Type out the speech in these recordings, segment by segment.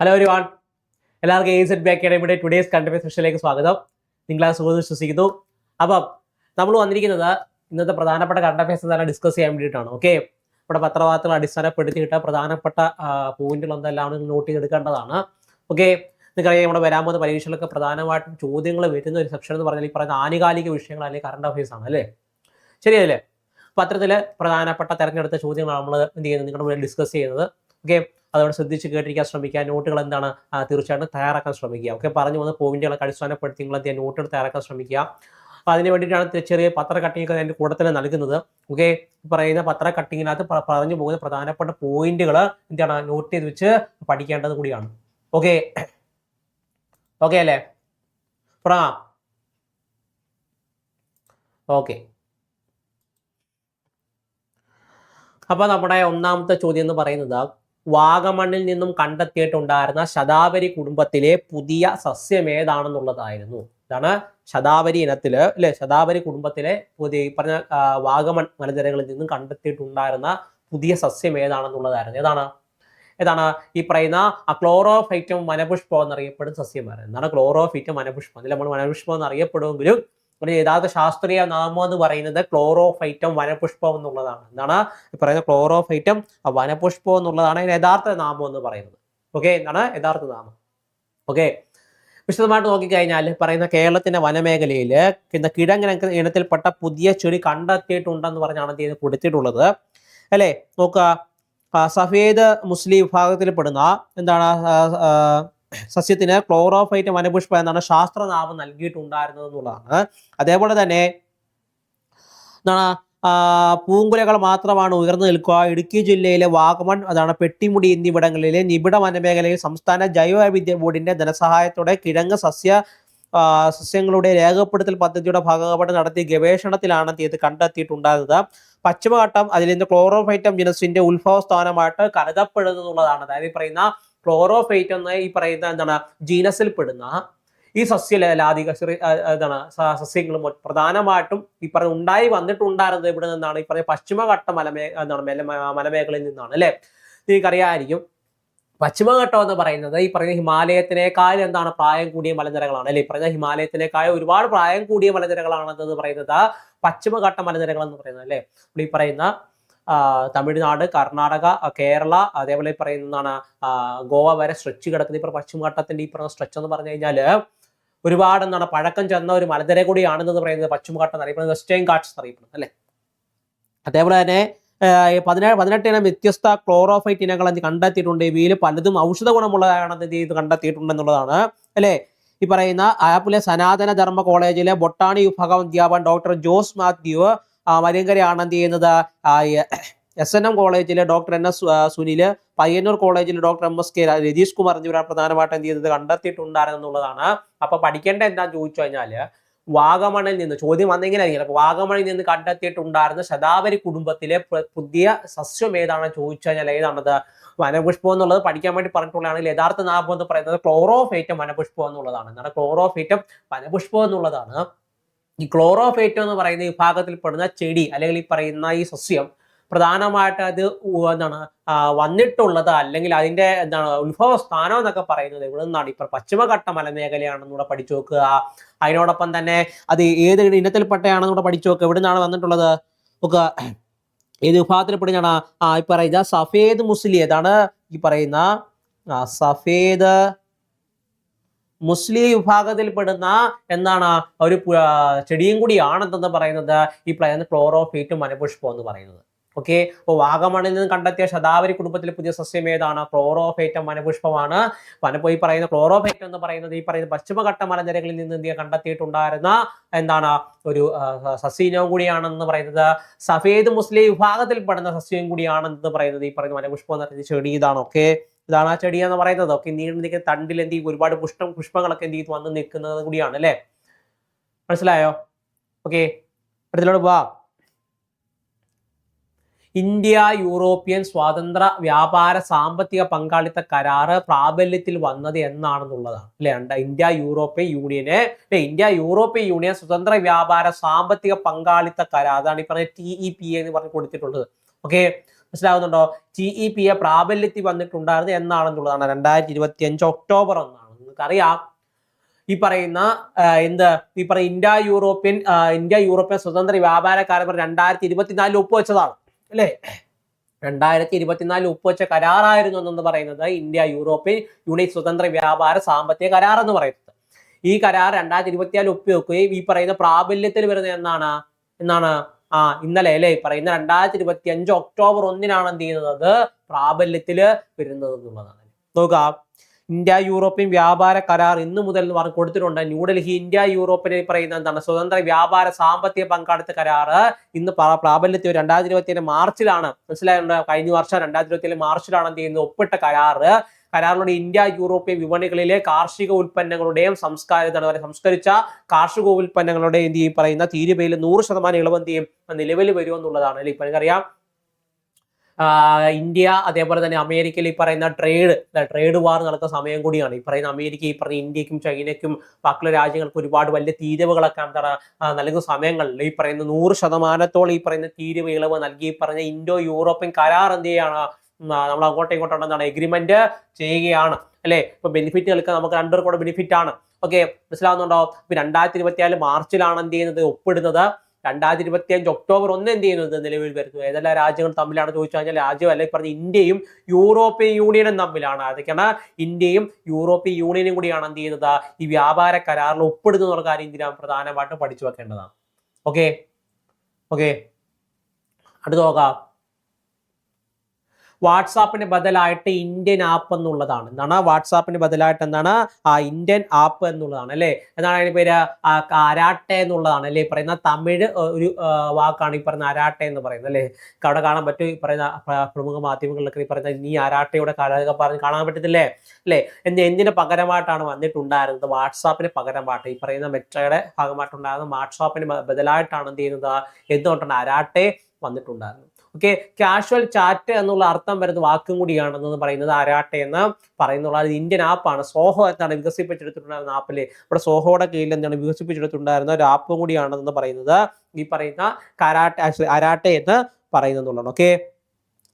Hello ഒരു വാൺ എല്ലാവർക്കും എ സെറ്റ് ബാക്ക് അക്കാഡമിയുടെ ടുഡേസ് കണ്ടന്റ് സെഷനിലേക്ക് സ്വാഗതം. നിങ്ങൾ ആ സുഖം വിശ്വസിക്കുന്നു. അപ്പം നമ്മൾ വന്നിരിക്കുന്നത് ഇന്നത്തെ പ്രധാനപ്പെട്ട അഫയേഴ്സ് എന്താണ് ഡിസ്കസ് ചെയ്യാൻ വേണ്ടിയിട്ടാണ്. ഓക്കെ ഇവിടെ പത്രവാർത്തകൾ അടിസ്ഥാനപ്പെടുത്തിയിട്ട് പ്രധാനപ്പെട്ട പോയിന്റുകൾ എന്തെല്ലാം നോട്ട് ചെയ്തെടുക്കേണ്ടതാണ്. ഓക്കെ നിങ്ങൾക്കറിയാം നമ്മുടെ വരാൻ പോകുന്ന പരീക്ഷകളൊക്കെ പ്രധാനമായിട്ടും ചോദ്യങ്ങൾ വരുന്ന ഒരു സെക്ഷൻ എന്ന് പറഞ്ഞാൽ ഈ പറയുന്ന ആനുകാലിക വിഷയങ്ങൾ അല്ലെങ്കിൽ കറണ്ട് അഫയേഴ്സ് ആണ് അല്ലേ? ശരിയല്ലേ പത്രത്തിൽ പ്രധാനപ്പെട്ട തെരഞ്ഞെടുത്ത ചോദ്യങ്ങളാണ് നമ്മൾ എന്ത് ചെയ്യുന്നത്? നിങ്ങളുടെ മുന്നിൽ ഡിസ്കസ് ചെയ്യുന്നത്. ഓക്കെ അതുകൊണ്ട് ശ്രദ്ധിച്ച് കേട്ടിരിക്കാൻ ശ്രമിക്കുക. നോട്ടുകൾ എന്താണ്? തീർച്ചയായിട്ടും തയ്യാറാക്കാൻ ശ്രമിക്കുക. ഓക്കെ പറഞ്ഞു വന്ന പോയിന്റുകളൊക്കെ അടിസ്ഥാനപ്പെടുത്തി നിങ്ങൾ എന്ത് ചെയ്യുക നോട്ടുകൾ തയ്യാറാക്കാൻ ശ്രമിക്കുക. അപ്പോൾ അതിന് വേണ്ടിയിട്ടാണ് ചെറിയ പത്ര കട്ടിങ്ങൊക്കെ അതിന്റെ തന്നെ നൽകുന്നത്. ഓക്കെ പറയുന്ന പത്ര കട്ടിങ്ങിനകത്ത് പറഞ്ഞു പോകുന്ന പ്രധാനപ്പെട്ട പോയിന്റുകൾ എന്താണ്? നോട്ട് ചെയ്ത് വെച്ച് പഠിക്കേണ്ടത് കൂടിയാണ്. ഓക്കെ ഓക്കെ അല്ലേ? തുടങ്ങാം ഓക്കെ അപ്പോൾ നമ്മുടെ ഒന്നാമത്തെ ചോദ്യം എന്ന് പറയുന്നത് വാഗമണ്ണിൽ നിന്നും കണ്ടെത്തിയിട്ടുണ്ടായിരുന്ന ശതാവരി കുടുംബത്തിലെ പുതിയ സസ്യം ഏതാണെന്നുള്ളതായിരുന്നു. ഇതാണ് ശതാവരി ഇനത്തിൽ അല്ലെ? ശതാവരി കുടുംബത്തിലെ പുതിയ പറഞ്ഞ വാഗമൺ മലനിരകളിൽ നിന്നും കണ്ടെത്തിയിട്ടുണ്ടായിരുന്ന പുതിയ സസ്യം ഏതാണെന്നുള്ളതായിരുന്നു. ഏതാണ്? ഏതാണ്? ഈ പറയുന്ന ക്ലോറോഫൈറ്റം വനപുഷ്പം എന്നറിയപ്പെടുന്ന സസ്യമായിരുന്നു എന്താണ് ക്ലോറോഫൈറ്റം വനപുഷ്പം? അതിൽ നമ്മൾ വനപുഷ്പം എന്നറിയപ്പെടുമെങ്കിലും ഒരു യഥാർത്ഥ ശാസ്ത്രീയ നാമം എന്ന് പറയുന്നത് ക്ലോറോഫൈറ്റം വനപുഷ്പം എന്നുള്ളതാണ്. എന്താണ്? ഈ പറയുന്ന ക്ലോറോഫൈറ്റം വനപുഷ്പം എന്നുള്ളതാണ് യഥാർത്ഥ നാമം എന്ന് പറയുന്നത്. ഓക്കെ എന്താണ്? യഥാർത്ഥ നാമം. ഓക്കെ വിശദമായിട്ട് നോക്കിക്കഴിഞ്ഞാൽ പറയുന്ന കേരളത്തിന്റെ വനമേഖലയിൽ ഇന്ന് കിഴങ്ങന ഇനത്തിൽപ്പെട്ട പുതിയ ചെടി കണ്ടെത്തിയിട്ടുണ്ടെന്ന് പറഞ്ഞാണ് എന്ത് ചെയ്ത് കൊടുത്തിട്ടുള്ളത്. അല്ലേ? നോക്കുക. സഫേദ് മുസ്ലിം വിഭാഗത്തിൽപ്പെടുന്ന എന്താണ്? സസ്യത്തിന് ക്ലോറോഫൈറ്റ് വനപുഷ്പം എന്നാണ് ശാസ്ത്രനാമം നൽകിയിട്ടുണ്ടായിരുന്നത് എന്നുള്ളതാണ്. അതേപോലെ തന്നെ എന്താണ് പൂങ്കുലകൾ മാത്രമാണ് ഉയർന്നു നിൽക്കുക. ഇടുക്കി ജില്ലയിലെ വാഗമൺ അതാണ് പെട്ടിമുടി എന്നിവിടങ്ങളിലെ നിബിഡ വനമേഖലയിൽ സംസ്ഥാന ജൈവവൈവിധ്യ ബോർഡിന്റെ ധനസഹായത്തോടെ കിഴങ്ങ് സസ്യ സസ്യങ്ങളുടെ രേഖപ്പെടുത്തൽ പദ്ധതിയുടെ ഭാഗമായിട്ട് നടത്തിയ ഗവേഷണത്തിലാണ് ഇത് കണ്ടെത്തിയിട്ടുണ്ടായിരുന്നത്. പശ്ചിമഘട്ടം അതിൽ നിന്ന് ക്ലോറോഫൈറ്റം ജിനസിന്റെ ഉത്ഭവ സ്ഥാനമായിട്ട് കരുതപ്പെടുന്നതുള്ളതാണ് അതായത് പറയുന്ന ക്ലോറോഫൈറ്റ് എന്ന ഈ പറയുന്ന എന്താണ് ജീനസിൽ പെടുന്ന ഈ സസ്യലാധിക എന്താണ് സസ്യങ്ങൾ പ്രധാനമായിട്ടും ഈ പറഞ്ഞ ഉണ്ടായി വന്നിട്ടുണ്ടായിരുന്നത് ഇവിടെ നിന്നാണ്. ഈ പറഞ്ഞ പശ്ചിമഘട്ട മലമേ എന്താണ് മല മലമേഖലയിൽ നിന്നാണ് അല്ലെ? നിങ്ങൾക്കറിയാമായിരിക്കും. പശ്ചിമഘട്ടം എന്ന് പറയുന്നത് ഈ പറയുന്ന ഹിമാലയത്തിനേക്കാൾ എന്താണ് പ്രായം കൂടിയ മലനിരകളാണ് അല്ലെ? ഈ പറഞ്ഞ ഹിമാലയത്തിനേക്കാൾ ഒരുപാട് പ്രായം കൂടിയ മലനിരകളാണെന്ന് പറയുന്നത് പശ്ചിമഘട്ട മലനിരകൾ എന്ന് പറയുന്നത് അല്ലെ? ഈ പറയുന്ന തമിഴ്നാട് കർണാടക കേരള അതേപോലെ പറയുന്നതാണ് ഗോവ വരെ സ്ട്രെച്ച് കിടക്കുന്ന ഈ പറഞ്ഞ പശ്ചിമഘട്ടത്തിന്റെ ഈ പറഞ്ഞ സ്ട്രെച്ച് എന്ന് പറഞ്ഞു കഴിഞ്ഞാൽ ഒരുപാട് എന്താണ് പഴക്കം ചെന്ന ഒരു മലനിര കൂടിയാണെന്ന് പറയുന്നത് പശ്ചിമഘട്ടം എന്നറിയപ്പെടുന്നത് വെസ്റ്റേൺ ഘാട്ട്സ് എന്നറിയപ്പെടുന്നത് അല്ലേ? അതേപോലെ തന്നെ പതിനേഴ് പതിനെട്ട് ഇനം വ്യത്യസ്ത ക്ലോറോഫൈറ്റ് ഇനങ്ങൾ കണ്ടെത്തിയിട്ടുണ്ട്? ഇവയിൽ പലതും ഔഷധ ഗുണമുള്ളതാണെന്ന് എന്ത് ചെയ്ത് കണ്ടെത്തിയിട്ടുണ്ടെന്നുള്ളതാണ് അല്ലേ? ഈ പറയുന്ന ആപ്പിലെ സനാതന ധർമ്മ കോളേജിലെ ബൊട്ടാണി വിഭാഗം അധ്യാപകൻ ഡോക്ടർ ജോസ് മാത്യു ആ, മരിയങ്കരയാണ് എന്ത് ചെയ്യുന്നത്? എസ് എൻ എം കോളേജിലെ doctor N S Sunil Payyanur കോളേജിലെ doctor M S K Ratheesh Kumar എന്നിവരാണ് പ്രധാനമായിട്ടും എന്ത് ചെയ്തത് കണ്ടെത്തിയിട്ടുണ്ടായിരുന്നുള്ളതാണ് അപ്പൊ പഠിക്കേണ്ട എന്താന്ന് ചോദിച്ചു കഴിഞ്ഞാൽ വാഗമണിൽ നിന്ന് ചോദ്യം വന്നെങ്കിലായിരിക്കും. അപ്പൊ വാഗമണിൽ നിന്ന് കണ്ടെത്തിയിട്ടുണ്ടായിരുന്ന ശതാവരി കുടുംബത്തിലെ പുതിയ സസ്യം ഏതാണെന്ന് ചോദിച്ചു കഴിഞ്ഞാൽ ഏതാണത്? വനപുഷ്പം എന്നുള്ളത് പഠിക്കാൻ വേണ്ടി പറഞ്ഞിട്ടുള്ളതാണെങ്കിൽ യഥാർത്ഥ നാമം എന്ന് പറയുന്നത് ക്ലോറോഫേറ്റം വനപുഷ്പം എന്നുള്ളതാണ്. എന്താണ്? ക്ലോറോഫേറ്റം വനപുഷ്പം എന്നുള്ളതാണ്. ഈ ക്ലോറോഫേറ്റോ എന്ന് പറയുന്ന വിഭാഗത്തിൽപ്പെടുന്ന ചെടി അല്ലെങ്കിൽ ഈ പറയുന്ന ഈ സസ്യം പ്രധാനമായിട്ട് അത് എന്താണ് വന്നിട്ടുള്ളത് അല്ലെങ്കിൽ അതിന്റെ എന്താണ് ഉത്ഭവ സ്ഥാനം എന്നൊക്കെ പറയുന്നത് ഇവിടെ നിന്നാണ്. ഇപ്പൊ പശ്ചിമഘട്ട മലമേഖലയാണെന്ന് കൂടെ പഠിച്ചു നോക്കുക അതിനോടൊപ്പം തന്നെ അത് ഏത് ഇനത്തിൽപ്പെട്ടയാണെന്ന് കൂടെ പഠിച്ചു നോക്കുക എവിടെ നിന്നാണ് വന്നിട്ടുള്ളത്? നോക്കുക. ഏത് വിഭാഗത്തിൽപ്പെടുന്നതാണ്? ആ ഈ സഫേദ് മുസ്ലി. ഏതാണ്? ഈ പറയുന്ന സഫേദ് മുസ്ലിം വിഭാഗത്തിൽപ്പെടുന്ന എന്താണ് ഒരു ചെടിയും കൂടി ചെടിയും കൂടിയാണെന്ന് പറയുന്നത്? ഈ പറയുന്ന ക്ലോറോഫീറ്റും വനപുഷ്പം എന്ന് പറയുന്നത്. ഓക്കെ അപ്പോൾ വാഗമണിൽ നിന്ന് കണ്ടെത്തിയ ശതാവരി കുടുംബത്തിലെ പുതിയ സസ്യം ഏതാണ്? ക്ലോറോഫേറ്റം വനപുഷ്പമാണ് വനപ്പോ ഈ പറയുന്ന ക്ലോറോഫേറ്റം എന്ന് പറയുന്നത് ഈ പറയുന്ന പശ്ചിമഘട്ട മലനിരകളിൽ നിന്ന് ഇന്ത്യ കണ്ടെത്തിയിട്ടുണ്ടായിരുന്ന എന്താണ്? ഒരു സസ്യനവും കൂടിയാണെന്ന് പറയുന്നത്. സഫേദ് മുസ്ലിം വിഭാഗത്തിൽപ്പെടുന്ന സസ്യവും കൂടിയാണെന്ന് പറയുന്നത് ഈ പറയുന്ന വനപുഷ്പം എന്ന് പറയുന്നത് ചെടി ഇതാണ്. ഓക്കെ ഇതാണ് ആ ചെടി എന്ന് പറയുന്നത് ഒക്കെ നീണ്ടു നിൽക്കുന്ന തണ്ടിൽ എന്ത് ചെയ്യും ഒരുപാട് പുഷ്പം പുഷ്പങ്ങളൊക്കെ എന്ത് ചെയ്ത് വന്ന് നിൽക്കുന്നത് കൂടിയാണ് അല്ലേ? മനസ്സിലായോ? ഓക്കെ അടുത്തിലോട്ട് പോവാ. ഇന്ത്യ യൂറോപ്യൻ സ്വാതന്ത്ര്യ വ്യാപാര സാമ്പത്തിക പങ്കാളിത്ത കരാറ് പ്രാബല്യത്തിൽ വന്നത് എന്നാണെന്നുള്ളതാണ് അല്ലെ? ഇന്ത്യ യൂറോപ്യൻ യൂണിയന് അല്ലെ? ഇന്ത്യ യൂറോപ്യൻ യൂണിയൻ സ്വതന്ത്ര വ്യാപാര സാമ്പത്തിക പങ്കാളിത്ത കരാർ അതാണ് ഈ പറഞ്ഞ ടി ഇ പി എന്ന് പറഞ്ഞ് കൊടുത്തിട്ടുള്ളത്. ഓക്കെ മനസ്സിലാവുന്നുണ്ടോ? ജി ഇ പി എ പ്രാബല്യത്തിൽ വന്നിട്ടുണ്ടായിരുന്നു എന്നാണെന്നുള്ളതാണ്. രണ്ടായിരത്തി ഇരുപത്തി അഞ്ച് ഒക്ടോബർ ഒന്നാണ്. നിങ്ങൾക്കറിയാം. ഈ പറയുന്ന എന്ത്? ഈ പറയുന്ന ഇന്ത്യ യൂറോപ്യൻ ഇന്ത്യ യൂറോപ്യൻ സ്വതന്ത്ര വ്യാപാര കരാർ രണ്ടായിരത്തി ഇരുപത്തിനാലിൽ ഒപ്പുവെച്ചതാണ്. അല്ലേ? രണ്ടായിരത്തി ഇരുപത്തിനാലിൽ ഒപ്പുവെച്ച കരാറായിരുന്നു എന്ന് പറയുന്നത് ഇന്ത്യ യൂറോപ്യൻ യൂണിറ്റ് സ്വതന്ത്ര വ്യാപാര സാമ്പത്തിക കരാർ എന്ന് പറയുന്നത്. ഈ കരാർ രണ്ടായിരത്തി ഇരുപത്തിനാലിൽ ഒപ്പുവെക്കുകയും ഈ പറയുന്ന പ്രാബല്യത്തിൽ വരുന്നത് എന്നാണ്? എന്നാണ്? ആ ഇന്നലെ അല്ലെ? പറയുന്ന രണ്ടായിരത്തി ഇരുപത്തി അഞ്ച് ഒക്ടോബർ ഒന്നിനാണ് എന്ത് ചെയ്യുന്നത്? പ്രാബല്യത്തിൽ വരുന്നത് എന്നുള്ളതാണ്. നോക്കുക ഇന്ത്യ യൂറോപ്യൻ വ്യാപാര കരാർ ഇന്നു മുതൽ എന്ന് പറഞ്ഞ് കൊടുത്തിട്ടുണ്ട്. ന്യൂഡൽഹി ഇന്ത്യ യൂറോപ്പിനെ പറയുന്ന എന്താണ്? സ്വതന്ത്ര വ്യാപാര സാമ്പത്തിക പങ്കാളിത്ത കരാറ് ഇന്ന് പ്രാബല്യത്തിൽ രണ്ടായിരത്തി ഇരുപത്തി ഏഴ് മാർച്ചിലാണ്. മനസ്സിലായുണ്ട് കഴിഞ്ഞ വർഷം രണ്ടായിരത്തി ഇരുപത്തി ഏഴ് മാർച്ചിലാണ് എന്ത് ചെയ്യുന്നത്? ഒപ്പിട്ട കരാറ് കരാറിലൂടെ ഇന്ത്യ യൂറോപ്യൻ വിപണികളിലെ കാർഷിക ഉൽപ്പന്നങ്ങളുടെയും സംസ്കാര എന്താണ് സംസ്കരിച്ച കാർഷിക ഉൽപ്പന്നങ്ങളുടെ എന്ത് ചെയ്യും? പറയുന്ന തീരുവയിൽ നൂറ് ശതമാനം ഇളവ് എന്ത് ചെയ്യും? നിലവിൽ വരുമെന്നുള്ളതാണ് അല്ലെ? ഇപ്പൊ നിങ്ങൾക്കറിയാം. ഇന്ത്യ അതേപോലെ തന്നെ അമേരിക്കയിൽ ഈ പറയുന്ന ട്രേഡ് ട്രേഡ് വാർ നടക്കുന്ന സമയം കൂടിയാണ്. ഈ പറയുന്ന അമേരിക്ക ഈ പറയുന്ന ഇന്ത്യക്കും ചൈനയ്ക്കും ബാക്കിയുള്ള രാജ്യങ്ങൾക്ക് ഒരുപാട് വലിയ തീരുവകളൊക്കെ എന്താണ് നൽകുന്ന സമയങ്ങളിൽ ഈ പറയുന്ന നൂറ് ശതമാനത്തോളം ഈ പറയുന്ന തീരുവ ഇളവ് നൽകി പറഞ്ഞ ഇൻഡോ യൂറോപ്യൻ കരാർ എന്ത് ചെയ്യാണ്? നമ്മൾ അങ്ങോട്ടും ഇങ്ങോട്ടും എന്താണ് എഗ്രിമെന്റ് ചെയ്യുകയാണ്. അല്ലെ? ഇപ്പൊ ബെനിഫിറ്റുകൾക്ക് നമുക്ക് രണ്ടുപേർക്കും കൂടെ ബെനിഫിറ്റ് ആണ്. ഓക്കെ മനസ്സിലാവുന്നുണ്ടോ? ഇപ്പൊ രണ്ടായിരത്തി ഇരുപത്തിനാല് മാർച്ചിലാണ് എന്ത് ചെയ്യുന്നത്? ഒപ്പിടുന്നത്. രണ്ടായിരത്തി ഇരുപത്തി അഞ്ച് ഒക്ടോബർ ഒന്ന് എന്ത് ചെയ്യുന്നത്? നിലവിൽ വരുന്നത്. ഏതെല്ലാം രാജ്യങ്ങൾ തമ്മിലാണ് ചോദിച്ചു കഴിഞ്ഞാൽ രാജ്യം അല്ലെങ്കിൽ പറഞ്ഞ ഇന്ത്യയും യൂറോപ്യൻ യൂണിയനും തമ്മിലാണ്. അതൊക്കെയാണ് ഇന്ത്യയും യൂറോപ്യൻ യൂണിയനും കൂടിയാണ് എന്ത് ചെയ്യുന്നത്? ഈ വ്യാപാര കരാറിൽ ഒപ്പിടുന്നു എന്നുള്ള കാര്യം ഇന്ത്യ പ്രധാനമായിട്ടും പഠിച്ചു വെക്കേണ്ടതാണ് ഓക്കെ ഓക്കെ അടുത്ത് നോക്കാം. വാട്സാപ്പിന് ബദലായിട്ട് ഇന്ത്യൻ ആപ്പ് എന്നുള്ളതാണ്. എന്താണ്? വാട്സാപ്പിന് ബദലായിട്ട് എന്താണ്? ആ ഇന്ത്യൻ ആപ്പ് എന്നുള്ളതാണ് അല്ലേ? എന്താണ് അതിന് പേര്? അരാട്ടെ എന്നുള്ളതാണ് അല്ലേ? പറയുന്ന തമിഴ് ഒരു വാക്കാണ് ഈ പറയുന്ന അരാട്ടെ എന്ന് പറയുന്നത് അല്ലേ? അവിടെ കാണാൻ പറ്റും ഈ പറയുന്ന പ്രമുഖ മാധ്യമങ്ങളിലൊക്കെ ഈ പറയുന്ന നീ അരാട്ടയുടെ കാലൊക്കെ പറഞ്ഞ് കാണാൻ പറ്റത്തില്ലേ? അല്ലേ? എന്ന് എന്തിന് പകരമായിട്ടാണ് വന്നിട്ടുണ്ടായിരുന്നത്? വാട്സാപ്പിന് പകരമായിട്ട് ഈ പറയുന്ന മെറ്റയുടെ ഭാഗമായിട്ടുണ്ടായിരുന്ന വാട്സാപ്പിന് ബദലായിട്ടാണ് എന്ത് ചെയ്യുന്നത്? എന്തുകൊണ്ടാണ് അരാട്ടെ വന്നിട്ടുണ്ടായിരുന്നു ഓക്കെ കാഷ്വൽ ചാറ്റ് എന്നുള്ള അർത്ഥം വരുന്ന വാക്കും കൂടിയാണെന്ന് പറയുന്നത് ആരാട്ടെ എന്ന് പറയുന്നുള്ള ഒരു ഇന്ത്യൻ ആപ്പാണ് സോഹോ എന്താണ് വികസിപ്പിച്ചെടുത്തിട്ടുണ്ടായിരുന്ന ആപ്പിൽ ഇവിടെ സോഹോയുടെ കീഴിൽ എന്താണ് വികസിപ്പിച്ചെടുത്തിട്ടുണ്ടായിരുന്ന ഒരു ആപ്പും കൂടിയാണെന്ന് പറയുന്നത്. ഈ പറയുന്ന കരാട്ടെ അരാട്ടെ എന്ന് പറയുന്നുള്ളതാണ്. ഓക്കെ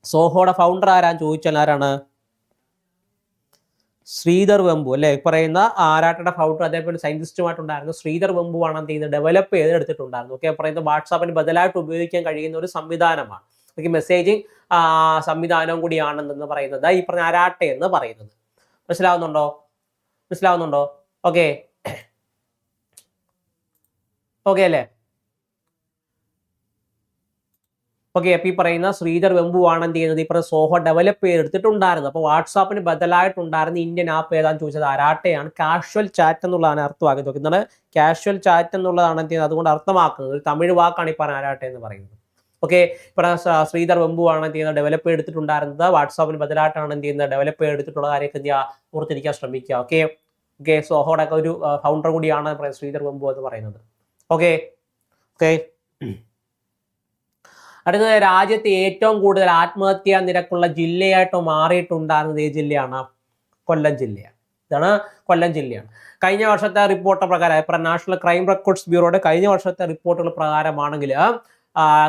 സോഹോയുടെ ഫൗണ്ടർ ആരാന്ന് ചോദിച്ചാൽ ആരാണ്? ശ്രീധർ വെമ്പു അല്ലെ? പറയുന്ന ആരാട്ടയുടെ ഫൗണ്ടർ അതേപോലെ സയന്റിസ്റ്റുമായിട്ടുണ്ടായിരുന്നു ശ്രീധർ വെമ്പു ആണ് എന്ത് ചെയ്യുന്നത്? ഡെവലപ്പ് ചെയ്തെടുത്തിട്ടുണ്ടായിരുന്നു. ഓക്കെ പറയുന്നത് വാട്സാപ്പിന് ബദലായിട്ട് ഉപയോഗിക്കാൻ കഴിയുന്ന ഒരു സംവിധാനമാണ്. ഓക്കെ മെസ്സേജിങ് സംവിധാനവും കൂടിയാണെന്ന് പറയുന്നത്. ഈ പറഞ്ഞ അരാട്ടെ എന്ന് പറയുന്നത്. മനസ്സിലാവുന്നുണ്ടോ? മനസ്സിലാവുന്നുണ്ടോ? ഓക്കെ. ഓക്കെ അല്ലേ? ഓക്കെ അപ്പൊ ഈ പറയുന്ന ശ്രീധർ വെമ്പു ആണ് എന്ത് ചെയ്യുന്നത്? ഈ പറയുന്ന സോഹോ ഡെവലപ്പ് ചെയ്തെടുത്തിട്ടുണ്ടായിരുന്നു. അപ്പൊ വാട്സാപ്പിന് ബദലായിട്ടുണ്ടായിരുന്ന ഇന്ത്യൻ ആപ്പ് ഏതാന്ന് ചോദിച്ചത് അരാട്ടയാണ് കാഷ്വൽ ചാറ്റ് എന്നുള്ളതാണ് അർത്ഥമാക്കുന്നത് എന്താണ്? കാഷ്വൽ ചാറ്റ് എന്നുള്ളതാണ് എന്ത് ചെയ്യുന്നത്? അതുകൊണ്ട് അർത്ഥമാക്കുന്നത്. ഒരു തമിഴ് വാക്കാണ് ഈ പറഞ്ഞ അരാട്ടെ എന്ന് പറയുന്നത്. ഓക്കെ ഇവിടെ ശ്രീധർ വെമ്പു ആണ് എന്ത് ചെയ്യുന്നത് ഡെവലപ്പ് എടുത്തിട്ടുണ്ടായിരുന്നത്. വാട്സാപ്പിന് ബദലായിട്ടാണ് എന്ത് ചെയ്യുന്നത് ഡെവലപ്പ് ചെയ്തിട്ടുള്ള കാര്യമൊക്കെ എന്ത് ചെയ്യുക ഓർത്തിരിക്കാൻ ശ്രമിക്കുക. ഓക്കെ ഓക്കെ സോഹോടെ ഒരു ഫൗണ്ടർ കൂടിയാണ് ശ്രീധർ വെമ്പു എന്ന് പറയുന്നത്. ഓക്കെ ഓക്കെ അടുത്തത് രാജ്യത്തെ ഏറ്റവും കൂടുതൽ ആത്മഹത്യാ നിരക്കുള്ള ജില്ലയായിട്ട് മാറിയിട്ടുണ്ടായിരുന്നത് ഏത് ജില്ലയാണ്? കൊല്ലം ജില്ലയാണ്. ഇതാണ് കൊല്ലം ജില്ലയാണ്. കഴിഞ്ഞ വർഷത്തെ റിപ്പോർട്ട് പ്രകാരം ഇപ്പം നാഷണൽ ക്രൈം റെക്കോർഡ്സ് ബ്യൂറോയുടെ കഴിഞ്ഞ വർഷത്തെ റിപ്പോർട്ടുകൾ പ്രകാരമാണെങ്കിൽ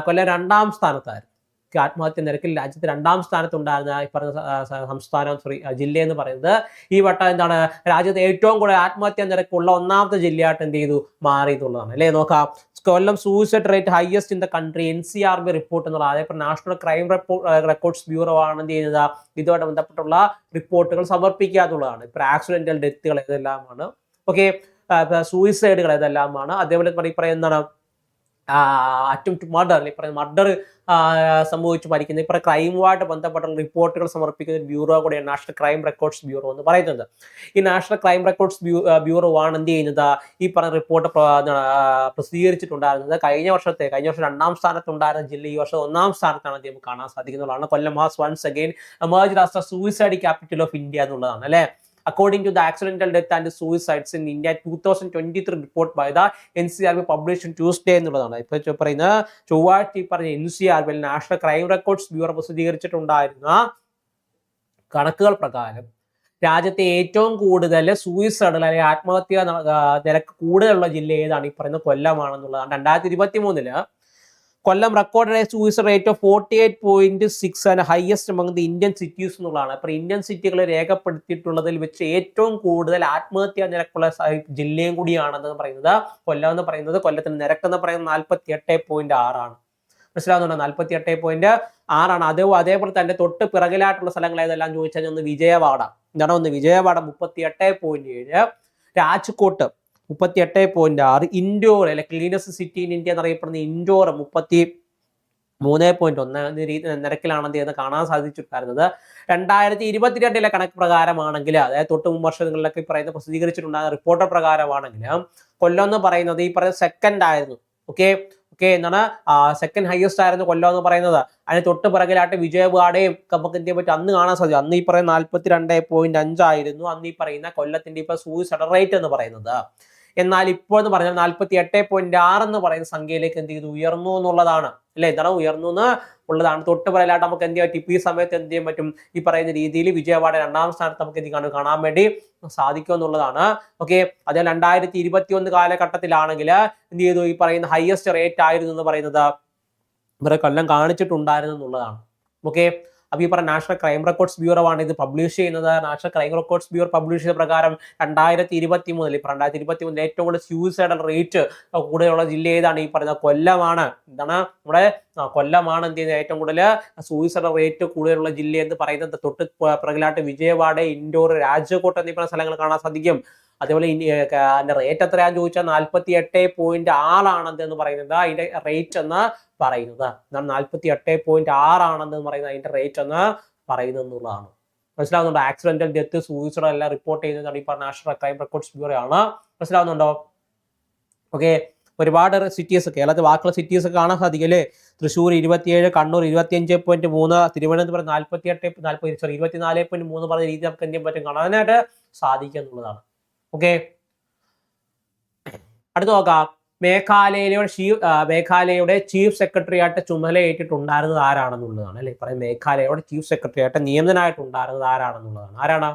കൊല്ലം രണ്ടാം സ്ഥാനത്തായിരുന്നു. ആത്മഹത്യ നിരക്കിൽ രാജ്യത്ത് രണ്ടാം സ്ഥാനത്തുണ്ടായിരുന്ന ഈ പറഞ്ഞ സംസ്ഥാനം സോറി ജില്ല എന്ന് പറയുന്നത് ഈ വട്ടം എന്താണ് രാജ്യത്ത് ഏറ്റവും കൂടുതൽ ആത്മഹത്യ നിരക്കുള്ള ഒന്നാമത്തെ ജില്ലയായിട്ട് എന്ത് ചെയ്തു? മാറി എന്നുള്ളതാണ്. അല്ലേ? നോക്കാം. Kollam suicide rate highest in the country N C R B report എന്നുള്ള അതേപോലെ നാഷണൽ ക്രൈം റെക്കോർഡ്സ് ബ്യൂറോ ആണ് എന്ത് ചെയ്യുന്നത്? ഇതുമായിട്ട് ബന്ധപ്പെട്ടുള്ള റിപ്പോർട്ടുകൾ സമർപ്പിക്കുക എന്നുള്ളതാണ്. ഇപ്പൊ ആക്സിഡന്റൽ ഡെത്തുകൾ ഇതെല്ലാമാണ് ഓക്കെ സൂയിസൈഡുകൾ ഇതെല്ലാമാണ് അതേപോലെ പറയുന്നതാണ് അറ്റംപ്റ്റ് മർഡർ അല്ലെങ്കിൽ പറയുന്ന മർഡർ സംഭവിച്ച് മരിക്കുന്നത് ഇപ്പം ക്രൈമുമായിട്ട് ബന്ധപ്പെട്ട റിപ്പോർട്ടുകൾ സമർപ്പിക്കുന്ന ബ്യൂറോ കൂടെയാണ് നാഷണൽ ക്രൈം റെക്കോർഡ്സ് ബ്യൂറോ എന്ന് പറയുന്നത്. ഈ നാഷണൽ ക്രൈം റെക്കോർഡ്സ് ബ്യൂറോ ആണ് എന്ത് ചെയ്യുന്നത്? ഈ പറഞ്ഞ റിപ്പോർട്ട് പ്രസിദ്ധീകരിച്ചിട്ടുണ്ടായിരുന്നത് കഴിഞ്ഞ വർഷത്തെ കഴിഞ്ഞ വർഷം രണ്ടാം സ്ഥാനത്തുണ്ടായിരുന്ന ജില്ല ഈ വർഷം ഒന്നാം സ്ഥാനത്താണ് നമുക്ക് കാണാൻ സാധിക്കുന്നതാണ് Kollam has once again emerge as the suicide capital of India എന്നുള്ളതാണ് അല്ലേ? According to the accidental death and suicides in India 2023 report by the NCRB published on Tuesday എന്നുള്ളതാണ്. ഇപ്പൊ പറയുന്ന ചൊവ്വാഴ്ച പറഞ്ഞ N C R B national crime records bureau പ്രസിദ്ധീകരിച്ചിട്ടുണ്ടായിരുന്ന കണക്കുകൾ പ്രകാരം രാജ്യത്തെ ഏറ്റവും കൂടുതൽ സൂയിസൈഡ് അല്ലെങ്കിൽ ആത്മഹത്യ നിരക്ക് കൂടുതലുള്ള ജില്ല ഏതാണ്? ഈ പറയുന്ന കൊല്ലമാണെന്നുള്ളതാണ്. രണ്ടായിരത്തി ഇരുപത്തി മൂന്നിൽ Kollam record suicide rate of forty eight point six ആണ് highest among the Indian cities എന്നുള്ളതാണ്. അപ്പോൾ ഇന്ത്യൻ സിറ്റികൾ രേഖപ്പെടുത്തിയിട്ടുള്ളതിൽ വെച്ച് ഏറ്റവും കൂടുതൽ ആത്മഹത്യാ നിരക്കുള്ള ജില്ലയും കൂടിയാണെന്ന് പറയുന്നത് കൊല്ലം എന്ന് പറയുന്നത് കൊല്ലത്തിന് നിരക്ക് എന്ന് പറയുന്നത് നാൽപ്പത്തി എട്ട് പോയിന്റ് ആറാണ് മനസ്സിലാവുന്നുണ്ടോ? നാൽപ്പത്തി എട്ട് പോയിന്റ് ആറാണ് അതേ അതേപോലെ തന്നെ തൊട്ട് പിറകിലായിട്ടുള്ള സ്ഥലങ്ങൾ ഏതെല്ലാം ചോദിച്ചാൽ ഒന്ന് വിജയവാഡ. എന്താണ് ഒന്ന് വിജയവാഡ മുപ്പത്തി എട്ട് പോയിന്റ് ഏഴ് രാജ്കോട്ട് മുപ്പത്തി എട്ട് പോയിന്റ് ആറ് ഇൻഡോർ അല്ലെ ക്ലീനസ്റ്റ് സിറ്റി ഇൻ ഇന്ത്യ എന്നറിയപ്പെടുന്ന ഇൻഡോർ മുപ്പത്തി മൂന്ന് പോയിന്റ് ഒന്ന് നിരക്കിലാണ് എന്ത് കാണാൻ സാധിച്ചിട്ടുണ്ടായിരുന്നത്. രണ്ടായിരത്തി ഇരുപത്തിരണ്ടിലെ കണക്ക് പ്രകാരമാണെങ്കിൽ അതായത് തൊട്ട് മുമ്പ് വർഷങ്ങളിലൊക്കെ പറയുന്ന പ്രസിദ്ധീകരിച്ചിട്ടുണ്ടായ റിപ്പോർട്ട് പ്രകാരമാണെങ്കിൽ കൊല്ലം എന്ന് പറയുന്നത് ഈ പറയുന്ന സെക്കൻഡ് ആയിരുന്നു. ഓക്കെ ഓക്കെ എന്താണ്? സെക്കൻഡ് ഹയസ്റ്റ് ആയിരുന്നു കൊല്ലം എന്ന് പറയുന്നത്. അതിന് തൊട്ട് പിറകിലായിട്ട് വിജയവാഡയും നമുക്ക് എന്ത് പറ്റും അന്ന് കാണാൻ സാധിക്കും അന്ന് ഈ പറയുന്ന നാൽപ്പത്തി രണ്ട് പോയിന്റ് അഞ്ചായിരുന്നു അന്ന് ഈ പറയുന്ന കൊല്ലത്തിന്റെ ഇപ്പൊ സൂയിസൈഡ് റേറ്റ് എന്ന് പറയുന്നത്. എന്നാൽ ഇപ്പോൾ എന്ന് പറഞ്ഞാൽ നാൽപ്പത്തി എട്ട് പോയിന്റ് ആറ് എന്ന് പറയുന്ന സംഖ്യയിലേക്ക് എന്ത് ചെയ്തു? ഉയർന്നു എന്നുള്ളതാണ്. അല്ലെ? എന്താണ് ഉയർന്നു എന്ന് ഉള്ളതാണ്. തൊട്ട് പറയലായിട്ട് നമുക്ക് എന്ത് ചെയ്യാൻ പറ്റും? ഈ സമയത്ത് എന്ത് ചെയ്യാൻ പറ്റും? ഈ പറയുന്ന രീതിയിൽ വിജയവാഡ രണ്ടാം സ്ഥാനത്ത് നമുക്ക് എന്ത് കാണും? കാണാൻ വേണ്ടി സാധിക്കും എന്നുള്ളതാണ്. ഓക്കെ? അതെ രണ്ടായിരത്തി ഇരുപത്തി ഒന്ന് കാലഘട്ടത്തിലാണെങ്കിൽ എന്ത് ചെയ്തു? ഈ പറയുന്ന ഹയസ്റ്റ് റേറ്റ് ആയിരുന്നു എന്ന് പറയുന്നത്. ഇവരെ കൊല്ലം കാണിച്ചിട്ടുണ്ടായിരുന്നു എന്നുള്ളതാണ്. ഓക്കെ? അപ്പൊ ഈ പറഞ്ഞ നാഷണൽ ക്രൈം റെക്കോർഡ്സ് ബ്യൂറോ ആണ് ഇത് പബ്ലിഷ് ചെയ്യുന്നത്. National crime records bureau publish ചെയ്ത പ്രകാരം രണ്ടായിരത്തി ഇരുപത്തി മൂന്നിൽ ഇപ്പൊ രണ്ടായിരത്തി ഇരുപത്തി മൂന്നിൽ ഏറ്റവും കൂടുതൽ സ്യൂസൈഡൽ റേറ്റ് കൂടുതലുള്ള ജില്ല ഏതാണ്? ഈ പറയുന്ന കൊല്ലമാണ്. എന്താണ്? നമ്മുടെ കൊല്ലമാണ് എന്ത് ചെയ്യുന്നത്? ഏറ്റവും കൂടുതൽ സൂയിസൈഡ് റേറ്റ് കൂടുതലുള്ള ജില്ല എന്ന് പറയുന്നത് തൊട്ട് പ്രകലാട്ട് വിജയവാഡ ഇൻഡോർ രാജകോട്ട് എന്നീ പറഞ്ഞ സ്ഥലങ്ങൾ കാണാൻ സാധിക്കും. അതേപോലെ അതിന്റെ റേറ്റ് എത്രയാന്ന് ചോദിച്ചാൽ നാൽപ്പത്തി എട്ട് പോയിന്റ് ആറാണെന്ന് എന്ന് പറയുന്നത്. അതിന്റെ റേറ്റ് എന്ന് പറയുന്നത്. എന്താണ് നാൽപ്പത്തി എട്ട് പോയിന്റ് ആറാണെന്ന് പറയുന്നത് അതിന്റെ റേറ്റ് എന്ന് പറയുന്നത് എന്നുള്ളതാണ് മനസ്സിലാവുന്നുണ്ടോ? ആക്സിഡന്റൽ ഡെത്ത് സൂയിസൈഡ് എല്ലാം റിപ്പോർട്ട് ചെയ്യുന്നത് ഈ നാഷണൽ ക്രൈം റെക്കോർഡ്സ് ബ്യൂറോ ആണ്. മനസ്സിലാവുന്നുണ്ടോ? ഓക്കെ ഒരുപാട് സിറ്റീസ് കേരളത്തിൽ ബാക്കിയുള്ള സിറ്റീസ് കാണാൻ സാധിക്കും അല്ലേ? തൃശ്ശൂർ ഇരുപത്തിയേഴ് കണ്ണൂർ ഇരുപത്തിയഞ്ച് പോയിന്റ് മൂന്ന് തിരുവനന്തപുരം നാൽപ്പത്തി എട്ട് നാൽപ്പത് സോറി ഇരുപത്തിനാല് പോയിന്റ് മൂന്ന് പറഞ്ഞ രീതി നമുക്ക് എന്ത് പറ്റും? കാണാനായിട്ട് സാധിക്കുക എന്നുള്ളതാണ്. ഓക്കെ അടുത്ത് നോക്കാം. മേഘാലയയുടെ ചീഫ് മേഘാലയയുടെ ചീഫ് സെക്രട്ടറി ആയിട്ട് ചുമതല ഏറ്റിട്ടുണ്ടായിരുന്നത് ആരാണെന്നുള്ളതാണ് അല്ലെ? പറയും മേഘാലയയുടെ ചീഫ് സെക്രട്ടറി ആയിട്ട് നിയമനായിട്ടുണ്ടായിരുന്നത് ആരാണെന്നുള്ളതാണ്. ആരാണ്?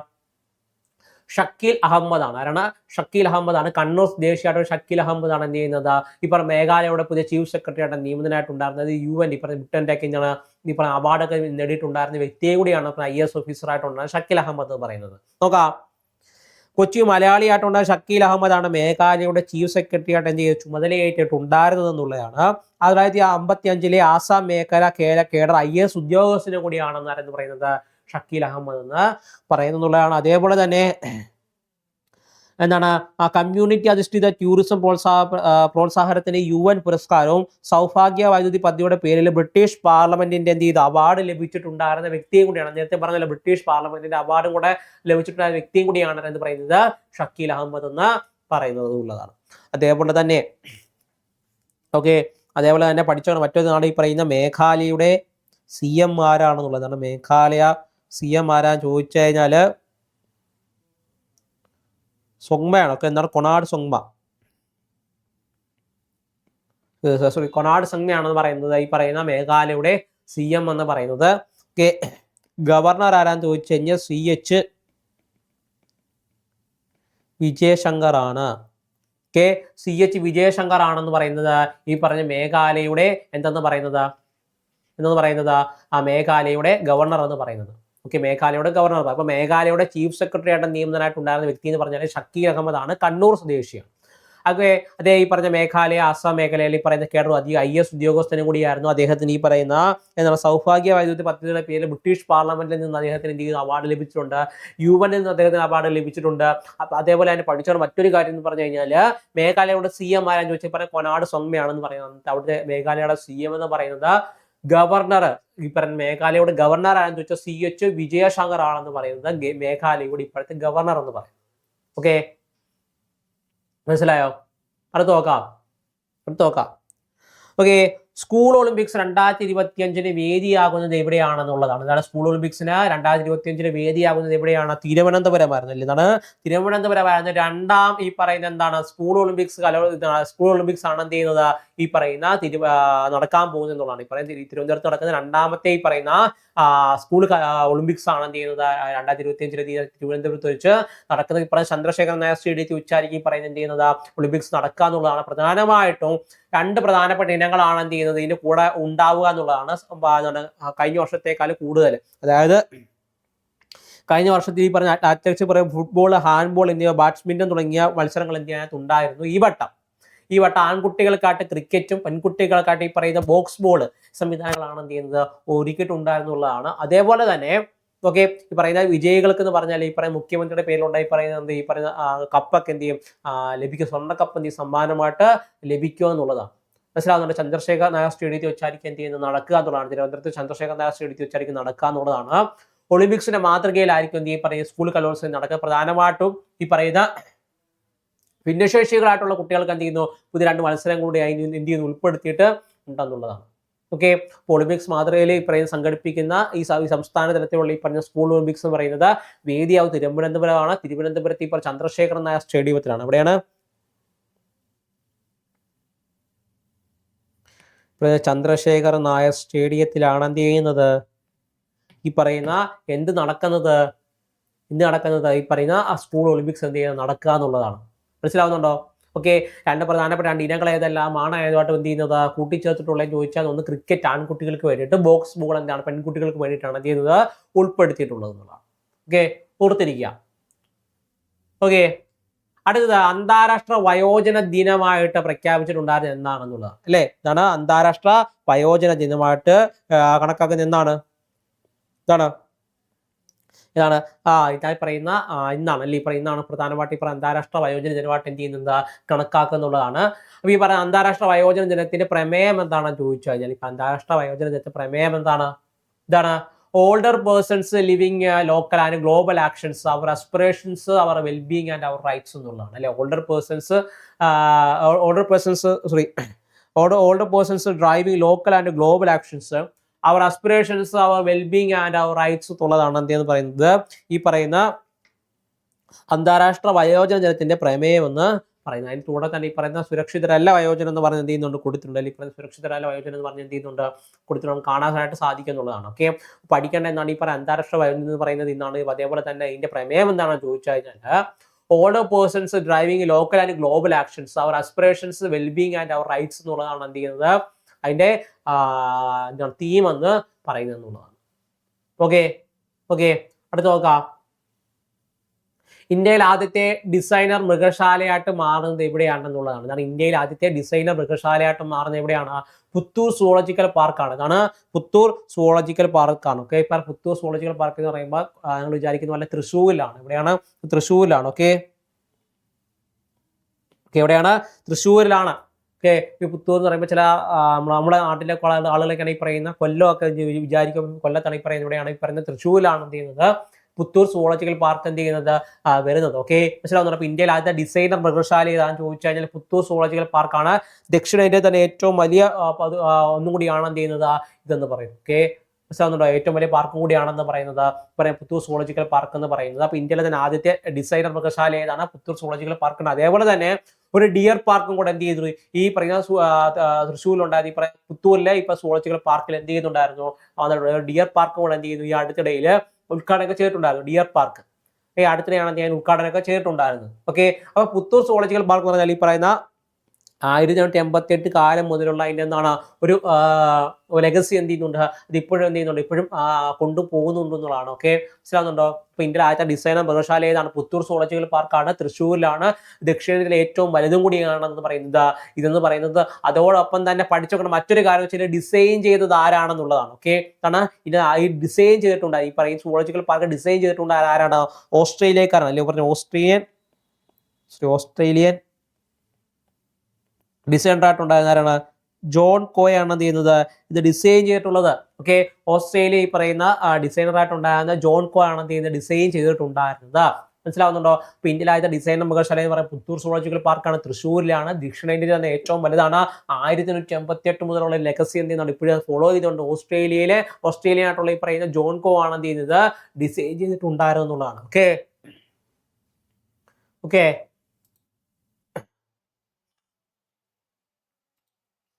ഷക്കീൽ അഹമ്മദ് ആണ് ആരാണ്? ഷക്കീൽ അഹമ്മദ് ആണ് കണ്ണൂർ ദേശീയമായിട്ട് ഷക്കീൽ അഹമ്മദ് ആണ് എന്ത് ചെയ്യുന്നത്? ഈ പറഞ്ഞ മേഘാലയയുടെ പുതിയ ചീഫ് സെക്രട്ടറി ആയിട്ട് നിയമിതനായിട്ടുണ്ടായിരുന്നത് യു എൻ ഈ പറഞ്ഞ ബ്രിട്ടന്റെ ഒക്കെ എന്താണ് ഈ പറഞ്ഞ അവാർഡൊക്കെ നേടിയിട്ടുണ്ടായിരുന്ന വ്യക്തിയെ കൂടിയാണ് ഐ എസ് ഓഫീസർ ആയിട്ടുണ്ടായിരുന്നത് ഷക്കീൽ അഹമ്മദ് എന്ന് പറയുന്നത്. നോക്കാം. കൊച്ചി മലയാളിയായിട്ടുണ്ടായ ഷക്കീൽ അഹമ്മദാണ് മേഘാലയയുടെ ചീഫ് സെക്രട്ടറി ആയിട്ട് എന്ത് ചെയ്ത് ചുമതലയേറ്റിട്ടുണ്ടായിരുന്നത് എന്നുള്ളതാണ് തൊള്ളായിരത്തി അമ്പത്തി അഞ്ചിലെ ആസാം മേഖല കേര കേഡർ ഐ എസ് ഉദ്യോഗസ്ഥനും കൂടിയാണെന്ന് പറയുന്നത് ഷക്കീൽ അഹമ്മദ് എന്ന് പറയുന്നുള്ളതാണ് അതേപോലെ തന്നെ എന്താണ്? ആ കമ്മ്യൂണിറ്റി അധിഷ്ഠിത ടൂറിസം പ്രോത്സാഹ പ്രോത്സാഹനത്തിന് യു എൻ പുരസ്കാരവും സൗഭാഗ്യ വൈദ്യുതി പദ്ധതിയുടെ പേരിൽ ബ്രിട്ടീഷ് പാർലമെന്റിന്റെ എന്ത് ചെയ്ത്? അവാർഡ് ലഭിച്ചിട്ടുണ്ടായിരുന്ന വ്യക്തിയും കൂടിയാണ്. നേരത്തെ പറഞ്ഞല്ലോ ബ്രിട്ടീഷ് പാർലമെന്റിന്റെ അവാർഡും കൂടെ ലഭിച്ചിട്ടുണ്ടായ വ്യക്തിയും കൂടിയാണ് എന്ന് പറയുന്നത്? ഷക്കീൽ അഹമ്മദ് എന്ന് പറയുന്നത് ഉള്ളതാണ്. അതേപോലെ തന്നെ ഓക്കെ അതേപോലെ തന്നെ പഠിച്ചാണ് മറ്റൊരു നാട് ഈ പറയുന്ന മേഘാലയയുടെ സി എം ആരാണെന്നുള്ളതാണ് മേഘാലയ സി എം ആരാന്ന് ചോദിച്ചു കഴിഞ്ഞാൽ സൊങ്മയാണ് ഒക്കെ എന്താണ് കൊണാട് സൊങ്മ സോറി കൊണാട് സംഘയാണെന്ന് പറയുന്നത് ഈ പറയുന്ന മേഘാലയയുടെ സി എം എന്ന് പറയുന്നത്. ഓക്കെ ഗവർണർ ആരാന്ന് ചോദിച്ചു കഴിഞ്ഞാൽ സി എച്ച് വിജയശങ്കർ ആണ് കെ സി എച്ച് വിജയശങ്കർ ആണെന്ന് പറയുന്നത് ഈ പറഞ്ഞ മേഘാലയയുടെ എന്തെന്ന് പറയുന്നത്? എന്തെന്ന് പറയുന്നത്? ആ മേഘാലയയുടെ ഗവർണർ എന്ന് പറയുന്നത്. ഓക്കെ മേഘാലയയുടെ ഗവർണർ അപ്പൊ മേഘാലയയുടെ ചീഫ് സെക്രട്ടറി ആയിട്ട് നിയമിതനായിട്ടുണ്ടായിരുന്ന വ്യക്തി എന്ന് പറഞ്ഞാൽ ഷക്കീർ അഹമ്മദ് ആണ്. കണ്ണൂർ സ്വദേശിയാണ്. അതെ അതേ ഈ പറഞ്ഞ മേഘാലയ ആസാം മേഖലയിൽ ഈ പറയുന്ന കേഡർ അധികം ഐ എസ് ഉദ്യോഗസ്ഥനും കൂടിയായിരുന്നു അദ്ദേഹത്തിന് ഈ പറയുന്ന എന്താണ് സൗഭാഗ്യ വൈദ്യുതി പദ്ധതിയുടെ പേരിൽ ബ്രിട്ടീഷ് പാർലമെന്റിൽ നിന്ന് അദ്ദേഹത്തിന് എന്ത് ചെയ്യുന്നു അവാർഡ് ലഭിച്ചിട്ടുണ്ട്. യു എൻ നിന്ന് അദ്ദേഹത്തിന് അവാർഡ് ലഭിച്ചിട്ടുണ്ട്. അതേപോലെ തന്നെ പഠിച്ച മറ്റൊരു കാര്യം എന്ന് പറഞ്ഞു കഴിഞ്ഞാൽ മേഘാലയയുടെ സി എം ആരാന്ന് ചോദിച്ചാൽ പറയാം കൊനാട് സൊമ്മയാണെന്ന് പറയുന്നത് അവിടുത്തെ മേഘാലയയുടെ സി എം എന്ന് പറയുന്നത് ഗവർണർ ഈ പറഞ്ഞ മേഘാലയയുടെ ഗവർണർ ആണെന്ന് ചോദിച്ചാൽ സി എച്ച് വിജയശങ്കർ ആണെന്ന് പറയുന്നത് മേഘാലയയുടെ ഇപ്പോഴത്തെ ഗവർണർ എന്ന് പറയും. ഓക്കെ മനസ്സിലായോ? അടുത്ത് നോക്കാം. അടുത്ത് നോക്കാം. ഓക്കെ സ്കൂൾ ഒളിമ്പിക്സ് രണ്ടായിരത്തി ഇരുപത്തി അഞ്ചിന് വേദിയാകുന്നത് എവിടെയാണെന്നുള്ളതാണ്. എന്താണ് സ്കൂൾ ഒളിമ്പിക്സിന് രണ്ടായിരത്തി ഇരുപത്തി അഞ്ചിന് വേദിയാകുന്നത് എവിടെയാണ്? തിരുവനന്തപുരമായിരുന്നു. അല്ലേ എന്താണ് തിരുവനന്തപുരമായിരുന്നു. രണ്ടാം ഈ പറയുന്ന എന്താണ്? സ്കൂൾ ഒളിമ്പിക്സ് കലോ സ്കൂൾ ഒളിമ്പിക്സ് ആണ് എന്ത് ചെയ്യുന്നത്? ഈ പറയുന്ന തിരു നടക്കാൻ പോകുന്നത് എന്നുള്ളതാണ്. ഈ പറയുന്ന തിരു- തിരുവനന്തപുരത്ത് നടക്കുന്ന രണ്ടാമത്തെ ഈ പറയുന്ന സ്കൂൾ ഒളിമ്പിക്സ് ആണ് എന്ത് ചെയ്യുന്നത്? രണ്ടായിരത്തി ഇരുപത്തി അഞ്ചിലെ തിരുവനന്തപുരത്ത് വെച്ച് നടക്കുന്ന ഈ പറയുന്ന ചന്ദ്രശേഖരൻ നായർ സ്റ്റേഡിയത്തിൽ ഉച്ചാരിക്കും ഈ പറയുന്ന എന്ത് ചെയ്യുന്നത്? ഒളിമ്പിക്സ് നടക്കുക എന്നുള്ളതാണ്. പ്രധാനമായിട്ടും രണ്ട് പ്രധാനപ്പെട്ട ഇനങ്ങളാണ് എന്ത് ചെയ്യുന്നത്? ഇതിന്റെ കൂടെ ഉണ്ടാവുക എന്നുള്ളതാണ് കഴിഞ്ഞ വർഷത്തേക്കാൾ കൂടുതൽ. അതായത് കഴിഞ്ഞ വർഷത്തിൽ ഈ പറഞ്ഞ അത്യാവശ്യം പറയും ഫുട്ബോൾ ഹാൻഡ്ബോൾ എന്നിവ ബാഡ്മിന്റൺ തുടങ്ങിയ മത്സരങ്ങൾ എന്ത് ചെയ്യാനകത്ത് ഉണ്ടായിരുന്നു. ഈ വട്ടം ഈ വട്ടം ആൺകുട്ടികൾക്കായിട്ട് ക്രിക്കറ്റും പെൺകുട്ടികൾക്കായിട്ട് ഈ പറയുന്ന ബോക്സ് ബോൾ സംവിധാനങ്ങളാണ് എന്ത് ചെയ്യുന്നത്? ഒരുക്കിയിട്ടുണ്ടായിരുന്നുള്ളതാണ്. അതേപോലെ തന്നെ ഓക്കെ ഈ പറയുന്ന വിജയികൾക്ക് എന്ന് പറഞ്ഞാൽ ഈ പറയുന്ന മുഖ്യമന്ത്രിയുടെ പേരിലുണ്ടായി പറയുന്ന എന്ത് ഈ പറയുന്ന കപ്പൊക്കെ എന്ത് ചെയ്യും? ലഭിക്കും സ്വർണ കപ്പ് എന്ത് ചെയ്യും? സമ്മാനമായിട്ട് ലഭിക്കുക എന്നുള്ളതാണ് മനസ്സിലാകുന്നുണ്ട് ചന്ദ്രശേഖർ നായർ സ്റ്റേഡിയത്തിൽ വെച്ചായിരിക്കും എന്ത് ചെയ്യുന്നത്? നടക്കുക എന്നുള്ളതാണ്. തിരുവനന്തപുരത്ത് ചന്ദ്രശേഖർ നായർ സ്റ്റേഡിയത്തിൽ വെച്ചായിരിക്കും നടക്കുക എന്നുള്ളതാണ്. ഒളിമ്പിക്സിന്റെ മാതൃകയിലായിരിക്കും എന്ത് ഈ പറയുന്ന സ്കൂൾ കലോത്സവം നടക്കുക. പ്രധാനമായിട്ടും ഈ പറയുന്ന ഭിന്നശേഷികളായിട്ടുള്ള കുട്ടികൾക്ക് എന്ത് ചെയ്യുന്നു? പുതിയ രണ്ട് മത്സരം കൂടി അതിന് എന്ത് ചെയ്യുന്നു? ഉൾപ്പെടുത്തിയിട്ട് ഉണ്ടെന്നുള്ളതാണ്. ഓക്കെ ഒളിമ്പിക്സ് മാതൃകയിൽ ഈ പറയുന്ന സംഘടിപ്പിക്കുന്ന ഈ സംസ്ഥാന തലത്തിലുള്ള ഈ പറഞ്ഞ സ്കൂൾ ഒളിമ്പിക്സ് എന്ന് പറയുന്നത് വേദിയാവ് തിരുവനന്തപുരമാണ്. തിരുവനന്തപുരത്ത് ഇപ്പോൾ ചന്ദ്രശേഖരൻ നായർ സ്റ്റേഡിയത്തിലാണ്. അവിടെയാണ് ചന്ദ്രശേഖർ നായർ സ്റ്റേഡിയത്തിലാണ് എന്ത് ചെയ്യുന്നത്? ഈ പറയുന്ന എന്ത് നടക്കുന്നത്? എന്ത് നടക്കുന്നത്? ഈ പറയുന്ന ആ സ്കൂൾ ഒളിമ്പിക്സ് എന്ത് ചെയ്യുന്നത്? നടക്കുക എന്നുള്ളതാണ്. മനസ്സിലാവുന്നുണ്ടോ? ഓക്കെ രണ്ട് പ്രധാനപ്പെട്ട രണ്ട് ഇനങ്ങൾ ഏതെല്ലാമാണ് ഏതുമായിട്ട് എന്ത് ചെയ്യുന്നത്? കൂട്ടിച്ചേർത്തിട്ടുള്ളത് ചോദിച്ചാൽ ഒന്ന് ക്രിക്കറ്റ് ആൺകുട്ടികൾക്ക് വേണ്ടിയിട്ട് ബോക്സ് ബോൾ എന്താണ്? പെൺകുട്ടികൾക്ക് വേണ്ടിയിട്ടാണ് ചെയ്യുന്നത്? ഉൾപ്പെടുത്തിയിട്ടുള്ളത് എന്നുള്ളതാണ്. ഓക്കെ ഓർത്തിരിക്കുക. ഓക്കെ അടുത്തത് അന്താരാഷ്ട്ര വയോജന ദിനമായിട്ട് പ്രഖ്യാപിച്ചിട്ടുണ്ടായിരുന്നത് എന്നാണെന്നുള്ളത് അല്ലേ? ഇതാണ് അന്താരാഷ്ട്ര വയോജന ദിനമായിട്ട് കണക്കാക്കുന്നത് എന്താണ്? ഇതാണ് ഇതാണ്. ഇതായി പറയുന്ന ഇന്നാണ് അല്ലെ? ഈ പറയുന്നതാണ് പ്രധാനമായിട്ട് ഇപ്പോൾ അന്താരാഷ്ട്ര വയോജന ദിനമായിട്ട് എന്ത് ചെയ്യുന്നത്? കണക്കാക്കുന്നുള്ളതാണ്. അപ്പോൾ ഈ പറയുന്ന അന്താരാഷ്ട്ര വയോജന ദിനത്തിന്റെ പ്രമേയം എന്താണെന്ന് ചോദിച്ചു കഴിഞ്ഞാൽ ഇപ്പം അന്താരാഷ്ട്ര വയോജന ദിനത്തിന്റെ പ്രമേയം എന്താണ്? ഇതാണ്. Older persons living local and global actions our aspirations our wellbeing and our rights എന്നുള്ളതാണ് അല്ലെ? Older persons older persons sorry older persons driving local and global actions our aspirations our wellbeing and our rights എന്നുള്ളതാണ് എന്തെന്ന് പറയുന്നത്? ഈ പറയുന്ന അന്താരാഷ്ട്ര വയോജന ജനത്തിന്റെ പ്രമേയം എന്ന് പറയുന്നത്. അതിന് കൂടെ തന്നെ ഈ പറയുന്ന സുരക്ഷിതരല്ല വയോജനം എന്ന് പറഞ്ഞ് എന്ത് ചെയ്യുന്നുണ്ട്? കൊടുത്തിട്ടുണ്ട്. അല്ലെങ്കിൽ പറയുന്ന സുരക്ഷിതരല്ല വയോജനം എന്ന് പറഞ്ഞ് എന്ത് ചെയ്യുന്നുണ്ട്? കൊടുത്തിട്ടുണ്ട്. കാണാനായിട്ട് സാധിക്കുന്നുള്ളതാണ് ഓക്കെ പഠിക്കേണ്ട എന്നാണ് ഈ പറയുന്ന അന്താരാഷ്ട്ര വയോജനം എന്ന് പറയുന്നത് ഇന്നാണ്. അതേപോലെ തന്നെ ഇതിന്റെ പ്രമേയം എന്താണെന്ന് ചോദിച്ചു കഴിഞ്ഞാൽ older persons driving local and global actions our aspirations wellbeing and our rights എന്നുള്ളതാണ് എന്ത് ചെയ്യുന്നത്? അതിന്റെ എന്താണ് തീം എന്ന് പറയുന്നത് എന്നുള്ളതാണ്. ഓക്കെ ഓക്കെ അടുത്ത് നോക്കാം. ഇന്ത്യയിൽ ആദ്യത്തെ ഡിസൈനർ മൃഗശാലയായിട്ട് മാറുന്നത് എവിടെയാണെന്നുള്ളതാണ്. കാരണം ഇന്ത്യയിൽ ആദ്യത്തെ ഡിസൈനർ മൃഗശാലയായിട്ട് മാറുന്നത് എവിടെയാണ്? പുത്തൂർ സുവോളജിക്കൽ പാർക്കാണ് ഇതാണ് പുത്തൂർ സുവോളജിക്കൽ പാർക്കാണ് ഓക്കെ ഇപ്പം പുത്തൂർ സുവോളജിക്കൽ പാർക്ക് എന്ന് പറയുമ്പോൾ നിങ്ങൾ വിചാരിക്കുന്ന പോലെ തൃശ്ശൂരിലാണ്. എവിടെയാണ്? തൃശ്ശൂരിലാണ്. ഓക്കെ ഓക്കെ എവിടെയാണ്? തൃശ്ശൂരിലാണ്. ഓക്കെ ഈ പുത്തൂർ എന്ന് പറയുമ്പോൾ ചില നമ്മുടെ നാട്ടിലെ ആളുകളൊക്കെയാണ് ഈ പറയുന്ന കൊല്ലമൊക്കെ വിചാരിക്കും കൊല്ലത്താണ് ഈ പറയുന്നത് ഇവിടെയാണ് ഈ പറയുന്നത് തൃശ്ശൂരിലാണ് എന്ത് ചെയ്യുന്നത്? പുത്തൂർ സുവോളജിക്കൽ പാർക്ക് എന്ത് ചെയ്യുന്നത്? വരുന്നത്. ഓക്കെ മനസ്സിലാവുന്നുണ്ട്? അപ്പൊ ഇന്ത്യയിൽ ആദ്യത്തെ ഡിസൈനർ മൃഗശാല ഏതാണെന്ന് ചോദിച്ചു കഴിഞ്ഞാൽ പുത്തൂർ സുവോളജിക്കൽ പാർക്കാണ് ദക്ഷിണേന്ത്യയിൽ തന്നെ ഏറ്റവും വലിയ ഒന്നും കൂടിയാണ് എന്ത് ചെയ്യുന്നത്? ഇതെന്ന് പറയും ഓക്കെ മനസ്സിലാവുന്നുണ്ടോ? ഏറ്റവും വലിയ പാർക്കും കൂടിയാണെന്ന് പറയുന്നത്. പറയാം പുത്തൂർ സുവോളജിക്കൽ പാർക്ക് എന്ന് പറയുന്നത്. അപ്പൊ ഇന്ത്യയിലെ തന്നെ ആദ്യത്തെ ഡിസൈനർ മൃഗശാല ഏതാണ്? പുത്തൂർ സുവോളജിക്കൽ പാർക്ക് അതേപോലെ തന്നെ ഒരു ഡിയർ പാർക്കും കൂടെ എന്ത് ചെയ്തു ഈ പറയുന്ന തൃശ്ശൂരിൽ ആ, ഈ പറയുന്ന പുത്തൂരിലെ ഇപ്പൊ സോളജിക്കൽ പാർക്കിൽ എന്ത് ചെയ്യുന്നുണ്ടായിരുന്നു അതുകൊണ്ട് ഡിയർ പാർക്കും കൂടെ എന്ത് ചെയ്യുന്നു ഈ അടുത്തിടയിൽ ഉദ്ഘാടനമൊക്കെ ചെയ്തിട്ടുണ്ടായിരുന്നു ഡിയർ പാർക്ക്. ഈ അടുത്തിടെയാണ് ഞാൻ ഉദ്ഘാടനമൊക്കെ ചെയ്തിട്ടുണ്ടായിരുന്നത്. ഓക്കെ? അപ്പൊ പുത്തൂർ സോളജിക്കൽ പാർക്ക് എന്ന് പറഞ്ഞാൽ ഈ പറയുന്ന ആയിരത്തി തൊള്ളായിരത്തി എൺപത്തി എട്ട് കാലം മുതലുള്ള അതിന്റെ എന്താണ് ഒരു ലെഗസി എന്ത് ചെയ്യുന്നുണ്ട്? അത് ഇപ്പോഴും എന്ത് ചെയ്യുന്നുണ്ട്? ഇപ്പോഴും കൊണ്ടുപോകുന്നുണ്ട് എന്നുള്ളതാണ്. ഓക്കെ മനസ്സിലാവുന്നുണ്ടോ? ഇപ്പൊ ഇന്ത്യയിലെ ആദ്യത്തെ ഡിസൈനർ മൃഗശാല ഏതാണ്? പുത്തൂർ സോളജിക്കൽ പാർക്കാണ്. തൃശ്ശൂരിലാണ്. ദക്ഷിണേന്ത്യയിലെ ഏറ്റവും വലുതും കൂടിയാണെന്ന് പറയുന്നത്. ഇതെന്ന് പറയുന്നത് അതോടൊപ്പം തന്നെ പഠിച്ചു മറ്റൊരു കാര്യം വെച്ചാൽ ഡിസൈൻ ചെയ്തത് ആരാണെന്നുള്ളതാണ്. ഓക്കെ കാരണം ഇത് ഈ ഡിസൈൻ ചെയ്തിട്ടുണ്ട്. ഈ പറയുന്ന സോളജിക്കൽ പാർക്ക് ഡിസൈൻ ചെയ്തിട്ടുണ്ട് ആരാണ്? ഓസ്ട്രേലിയക്കാരാണ്. അല്ലെങ്കിൽ പറഞ്ഞ ഓസ്ട്രേലിയൻ ഓസ്ട്രേലിയൻ ഡിസൈനർ ആയിട്ടുണ്ടായിരുന്ന ആരാണ്? ജോൺ കോയ് ആണ് എന്ത് ചെയ്യുന്നത്? ഇത് ഡിസൈൻ ചെയ്തിട്ടുള്ളത്. ഓക്കെ ഓസ്ട്രേലിയ പറയുന്ന ഡിസൈനർ ആയിട്ടുണ്ടായിരുന്ന ജോൺ കോ ആണ് എന്ത് ചെയ്യുന്നത്? ഡിസൈൻ ചെയ്തിട്ടുണ്ടായിരുന്നത്. മനസ്സിലാവുന്നുണ്ടോ? ഇപ്പൊ ഇന്ത്യയിലായത് ഡിസൈനർ മൃഗശാല എന്ന് പറയുന്നത് പുത്തൂർ സൂളജിക്കൽ പാർക്കാണ് തൃശ്ശൂരിലാണ്. ദക്ഷിണേന്ത്യയിൽ തന്നെ ഏറ്റവും വലുതാണ്. ആയിരത്തി തൊണ്ണൂറ്റി എൺപത്തി എട്ട് മുതലുള്ള ലെഗസി എന്ത് ചെയ്യുന്നുണ്ട്? ഇപ്പോഴും ഫോളോ ചെയ്തുകൊണ്ട് ഓസ്ട്രേലിയയിലെ ഓസ്ട്രേലിയ ആയിട്ടുള്ള ഈ പറയുന്ന ജോൺ കോ ആണ് എന്ത് ചെയ്യുന്നത്? ഡിസൈൻ ചെയ്തിട്ടുണ്ടായിരുന്നു എന്നുള്ളതാണ് ഓക്കെ ഓക്കെ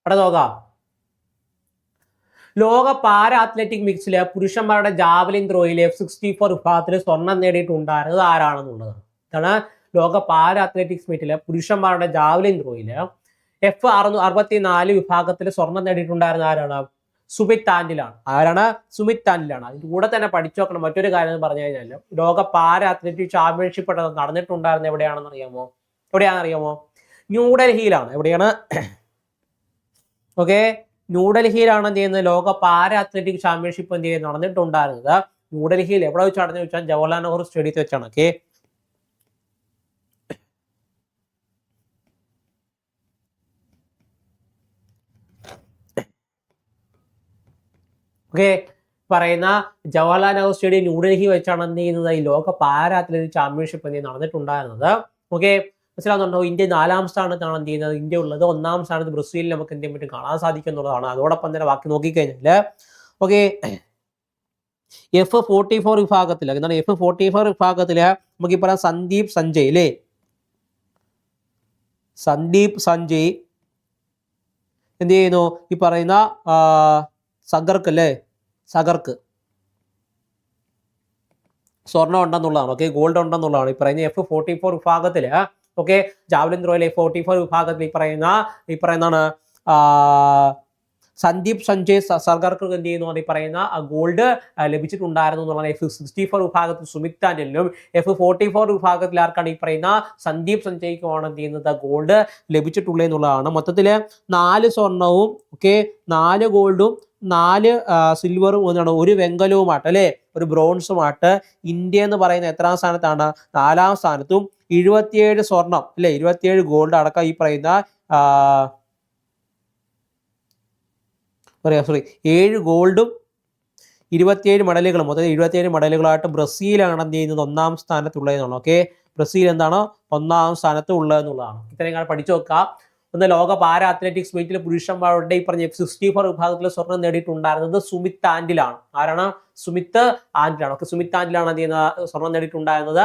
അവിടെ നോക്കാം. ലോക പാര അത്ലറ്റിക് മിക്സിലെ പുരുഷന്മാരുടെ ജാവലിൻ ത്രോയിൽ എഫ് സിക്സ്റ്റി ഫോർ വിഭാഗത്തിൽ സ്വർണം നേടിയിട്ടുണ്ടായിരുന്നത് ആരാണെന്നുള്ളതാണ് ഇതാണ് ലോക പാര അത്ലറ്റിക്സ് മീറ്റിലെ പുരുഷന്മാരുടെ ജാവലിൻ ത്രോയിൽ എഫ് അറുന്നൂ അറുപത്തി നാല് വിഭാഗത്തിൽ സ്വർണം നേടിയിട്ടുണ്ടായിരുന്ന ആരാണ്? സുമിത് താൻഡിലാണ്. ആരാണ്? സുമിത് താൻഡിലാണ്. അതിന്റെ കൂടെ തന്നെ പഠിച്ചു നോക്കണം. മറ്റൊരു കാര്യം എന്ന് പറഞ്ഞു കഴിഞ്ഞാൽ ലോക പാര അത്ലറ്റിക് ചാമ്പ്യൻഷിപ്പ് നടന്നിട്ടുണ്ടായിരുന്ന എവിടെയാണെന്ന് അറിയാമോ? എവിടെയാണെന്ന് അറിയാമോ? ന്യൂഡൽഹിയിലാണ് എവിടെയാണ്? ഓക്കെ ന്യൂഡൽഹിയിലാണ് എന്ത് ചെയ്യുന്നത്? ലോക പാര അത്ലറ്റിക് ചാമ്പ്യൻഷിപ്പ് എന്ത് ചെയ്യുന്നത്? നടന്നിട്ടുണ്ടായിരുന്നത്. ന്യൂഡൽഹിയിൽ എവിടെ വെച്ച് നടന്നു വെച്ചാൽ ജവഹർലാൽ നെഹ്റു സ്റ്റേഡിയത്തിൽ വെച്ചാണ്. ഓക്കെ ഓക്കെ പറയുന്ന ജവഹർലാൽ നെഹ്റു സ്റ്റേഡിയം ന്യൂഡൽഹി വെച്ചാണ് എന്ത് ചെയ്യുന്നത്? ഈ ലോക പാരാ അത്ലറ്റിക് ചാമ്പ്യൻഷിപ്പ് എന്ത് നടന്നിട്ടുണ്ടായിരുന്നത്. ഓക്കെ മനസ്സിലാകുന്നുണ്ടോ ഇന്ത്യ നാലാം സ്ഥാനത്താണ് എന്ത് ചെയ്യുന്നത്? ഇന്ത്യ ഉള്ളത് ഒന്നാം സ്ഥാനത്ത് ബ്രസീലിൽ നമുക്ക് എന്ത് ചെയ്യാൻ പറ്റും? കാണാൻ സാധിക്കും എന്നുള്ളതാണ് അതോടൊപ്പം തന്നെ ബാക്കി നോക്കിക്കഴിഞ്ഞാൽ ഓക്കെ. എഫ് ഫോർട്ടി ഫോർ വിഭാഗത്തിൽ എന്താണ് എഫ് ഫോർട്ടി ഫോർ വിഭാഗത്തിൽ നമുക്ക് പറയാം സന്ദീപ് സഞ്ജയ് അല്ലേ? സന്ദീപ് സഞ്ജയ് എന്ത് ചെയ്യുന്നു? ഈ പറയുന്ന സഗർക്ക് അല്ലേ? സഗർക്ക്. സ്വർണം ഉണ്ടെന്നുള്ളതാണ് ഓക്കെ. ഗോൾഡ് ഉണ്ടെന്നുള്ളതാണ്. ഈ പറയുന്ന എഫ് ഫോർട്ടി ഫോർ വിഭാഗത്തിൽ ഓക്കെ ജാവലിൻ ത്രോയിലെ ഫോർട്ടി ഫോർ വിഭാഗത്തിൽ ഈ പറയുന്ന ഈ പറയുന്നതാണ് സന്ദീപ് സഞ്ജയ് സർഗർക്കർ സർഗർക്ക് എന്ത് ചെയ്യുന്നു ഈ പറയുന്ന ഗോൾഡ് ലഭിച്ചിട്ടുണ്ടായിരുന്നു എന്നുള്ളതാണ് എഫ് സിക്സ്റ്റി ഫോർ വിഭാഗത്തിൽ സുമിത് താൻഡലിനും എഫ് ഫോർട്ടി ഫോർ വിഭാഗത്തിൽ ആർക്കാണ് ഈ പറയുന്ന സന്ദീപ് സഞ്ജയ്ക്കുമാണ് എന്ത് ചെയ്യുന്നത് ഗോൾഡ് ലഭിച്ചിട്ടുള്ളത് എന്നുള്ളതാണ്. മൊത്തത്തിൽ നാല് സ്വർണവും ഓക്കെ നാല് ഗോൾഡും നാല് സിൽവറും എന്താണ് ഒരു വെങ്കലവുമായിട്ട് അല്ലേ? ഒരു ബ്രോൺസുമായിട്ട് ഇന്ത്യ എന്ന് പറയുന്ന എത്രാം സ്ഥാനത്താണ്? നാലാം സ്ഥാനത്തും ഇരുപത്തിയേഴ് സ്വർണം അല്ലെ? ഇരുപത്തിയേഴ് ഗോൾഡ് അടക്കം ഈ പറയുന്ന പറയാം സോറി ഏഴ് ഗോൾഡും ഇരുപത്തിയേഴ് മെഡലുകളും അതായത് ഇരുപത്തിയേഴ് മെഡലുകളായിട്ട് ബ്രസീലാണ് എന്ത് ചെയ്യുന്നത്? ഒന്നാം സ്ഥാനത്തുള്ളതെന്നുള്ളത് ഓക്കെ ബ്രസീൽ എന്താണ്? ഒന്നാം സ്ഥാനത്ത് ഉള്ളത് എന്നുള്ളതാണ്. ഇത്രയും കാലം പഠിച്ചു നോക്കുക. ഒന്ന് ലോക പാര അത്ലറ്റിക്സ് മീറ്റിൽ പുരുഷന്മാരുടെ ഈ പറഞ്ഞ സിക്സ്റ്റി ഫോർ വിഭാഗത്തിൽ സ്വർണം നേടിയിട്ടുണ്ടായിരുന്നത്? സുമിത് ആൻഡിലാണ്. ആരാണ്? സുമിത് ആൻഡിലാണ്. ഓക്കെ സുമിത് ആൻഡിലാണ് എന്ത് ചെയ്യുന്നത്? സ്വർണം നേടിയിട്ടുണ്ടായിരുന്നത്.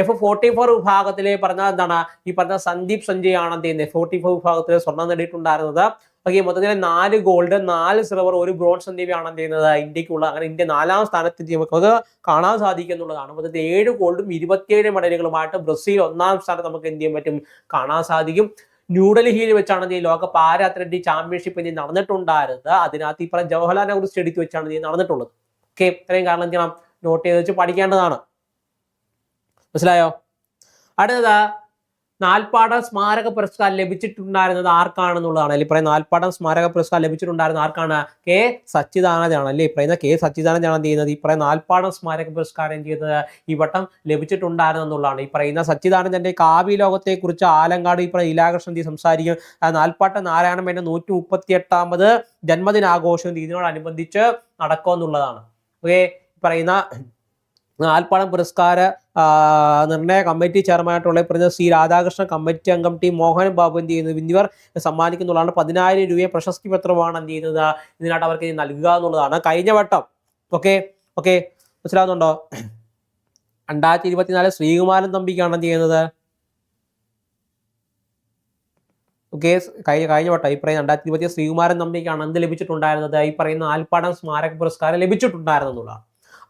എഫ് ഫോർട്ടി ഫോർ വിഭാഗത്തിലെ പറഞ്ഞ എന്താണ്? ഈ പറഞ്ഞ സന്ദീപ് സഞ്ജയ് ആണ് എന്ത് ചെയ്യുന്നത്? ഫോർട്ടി ഫോർ വിഭാഗത്തിൽ സ്വർണം നേടിയിട്ടുണ്ടായിരുന്നത്. ഓക്കെ മൊത്തത്തിൽ നാല് ഗോൾഡ് നാല് സിൽവർ ഒരു ബ്രോൺസ് എന്നിവയാണ് എന്ത് ചെയ്യുന്നത്? ഇന്ത്യക്കുള്ള അങ്ങനെ ഇന്ത്യ നാലാം സ്ഥാനത്ത് നമുക്ക് കാണാൻ സാധിക്കുന്നുള്ളതാണ്. മൊത്തത്തിൽ ഏഴ് ഗോൾഡും ഇരുപത്തിയേഴ് മെഡലുകളുമായിട്ട് ബ്രസീൽ ഒന്നാം സ്ഥാനത്ത് നമുക്ക് എന്ത് ചെയ്യാൻ പറ്റും? കാണാൻ സാധിക്കും. ന്യൂഡൽഹിയിൽ വെച്ചാണ് ഈ ലോക പാര അത്ലറ്റിക് ചാമ്പ്യൻഷിപ്പ് ഇനി നടന്നിട്ടുണ്ടായിരുന്നത്. അതിനകത്ത് ഈ പറഞ്ഞ ജവഹർലാൽ നെഹ്റു സ്റ്റേഡിയത്തിൽ വെച്ചാണ് ഇനി നടന്നിട്ടുള്ളത്. ഓക്കെ ഇത്രയും കാരണം എന്ത് ചെയ്യണം? നോട്ട് ചെയ്ത് വെച്ച് പഠിക്കേണ്ടതാണ്. മനസ്സിലായോ? അടുത്തത് നാൽപ്പാടം സ്മാരക പുരസ്കാരം ലഭിച്ചിട്ടുണ്ടായിരുന്നത് ആർക്കാണെന്നുള്ളതാണ്. അല്ലെ പറയുന്ന നാൽപ്പാടം സ്മാരക പുരസ്കാരം ലഭിച്ചിട്ടുണ്ടായിരുന്ന ആർക്കാണ്? കെ. സച്ചിദാനന്ദാണ് അല്ലേ പറയുന്ന കെ. സച്ചിദാനന്ദാണ് എന്ത് ചെയ്യുന്നത്? ഈ പറയുന്ന നാൽപ്പാടം സ്മാരക പുരസ്കാരം എന്ത് ചെയ്തത്? ഈ വട്ടം ലഭിച്ചിട്ടുണ്ടായിരുന്നു എന്നുള്ളതാണ്. ഈ പറയുന്ന സച്ചിദാനന്ദന്റെ കാവ്യ ലോകത്തെ കുറിച്ച് ആലങ്കാട് ഈ പറയുന്ന ഇലാകൃഷ്ണൻ ആ നാൽപ്പാട്ട നാരായണ നൂറ്റി മുപ്പത്തി എട്ടാമത് ജന്മദിനാഘോഷം ഇതിനോടനുബന്ധിച്ച് നടക്കുമെന്നുള്ളതാണ്. ഓക്കെ പറയുന്ന നാൽപ്പാടം പുരസ്കാര നിർണയ കമ്മിറ്റി ചെയർമാനായിട്ടുള്ള പറഞ്ഞ സി രാധാകൃഷ്ണൻ കമ്മിറ്റി അംഗം ടി മോഹൻ ബാബു എന്ത് ചെയ്യുന്നത് എന്നിവർ സമ്മാനിക്കുന്നുള്ളതാണ് പതിനായിരം രൂപയെ പ്രശസ്തി പത്രമാണ് എന്ത് ചെയ്യുന്നത്? ഇതിനായിട്ട് അവർക്ക് നൽകുക എന്നുള്ളതാണ്. കഴിഞ്ഞ വട്ടം ഓക്കെ ഓക്കെ മനസ്സിലാവുന്നുണ്ടോ? രണ്ടായിരത്തി ഇരുപത്തിനാല് ശ്രീകുമാരൻ തമ്പിക്കാണ് എന്ത് ചെയ്യുന്നത്? ഓക്കെ കഴിഞ്ഞ കഴിഞ്ഞ വട്ടം ഈ പറയുന്ന രണ്ടായിരത്തി ഇരുപത്തി ശ്രീകുമാരൻ തമ്പിക്കാണ് എന്ത് ലഭിച്ചിട്ടുണ്ടായിരുന്നത്? ഈ പറയുന്ന ആൽപ്പാടം സ്മാരക പുരസ്കാരം ലഭിച്ചിട്ടുണ്ടായിരുന്നു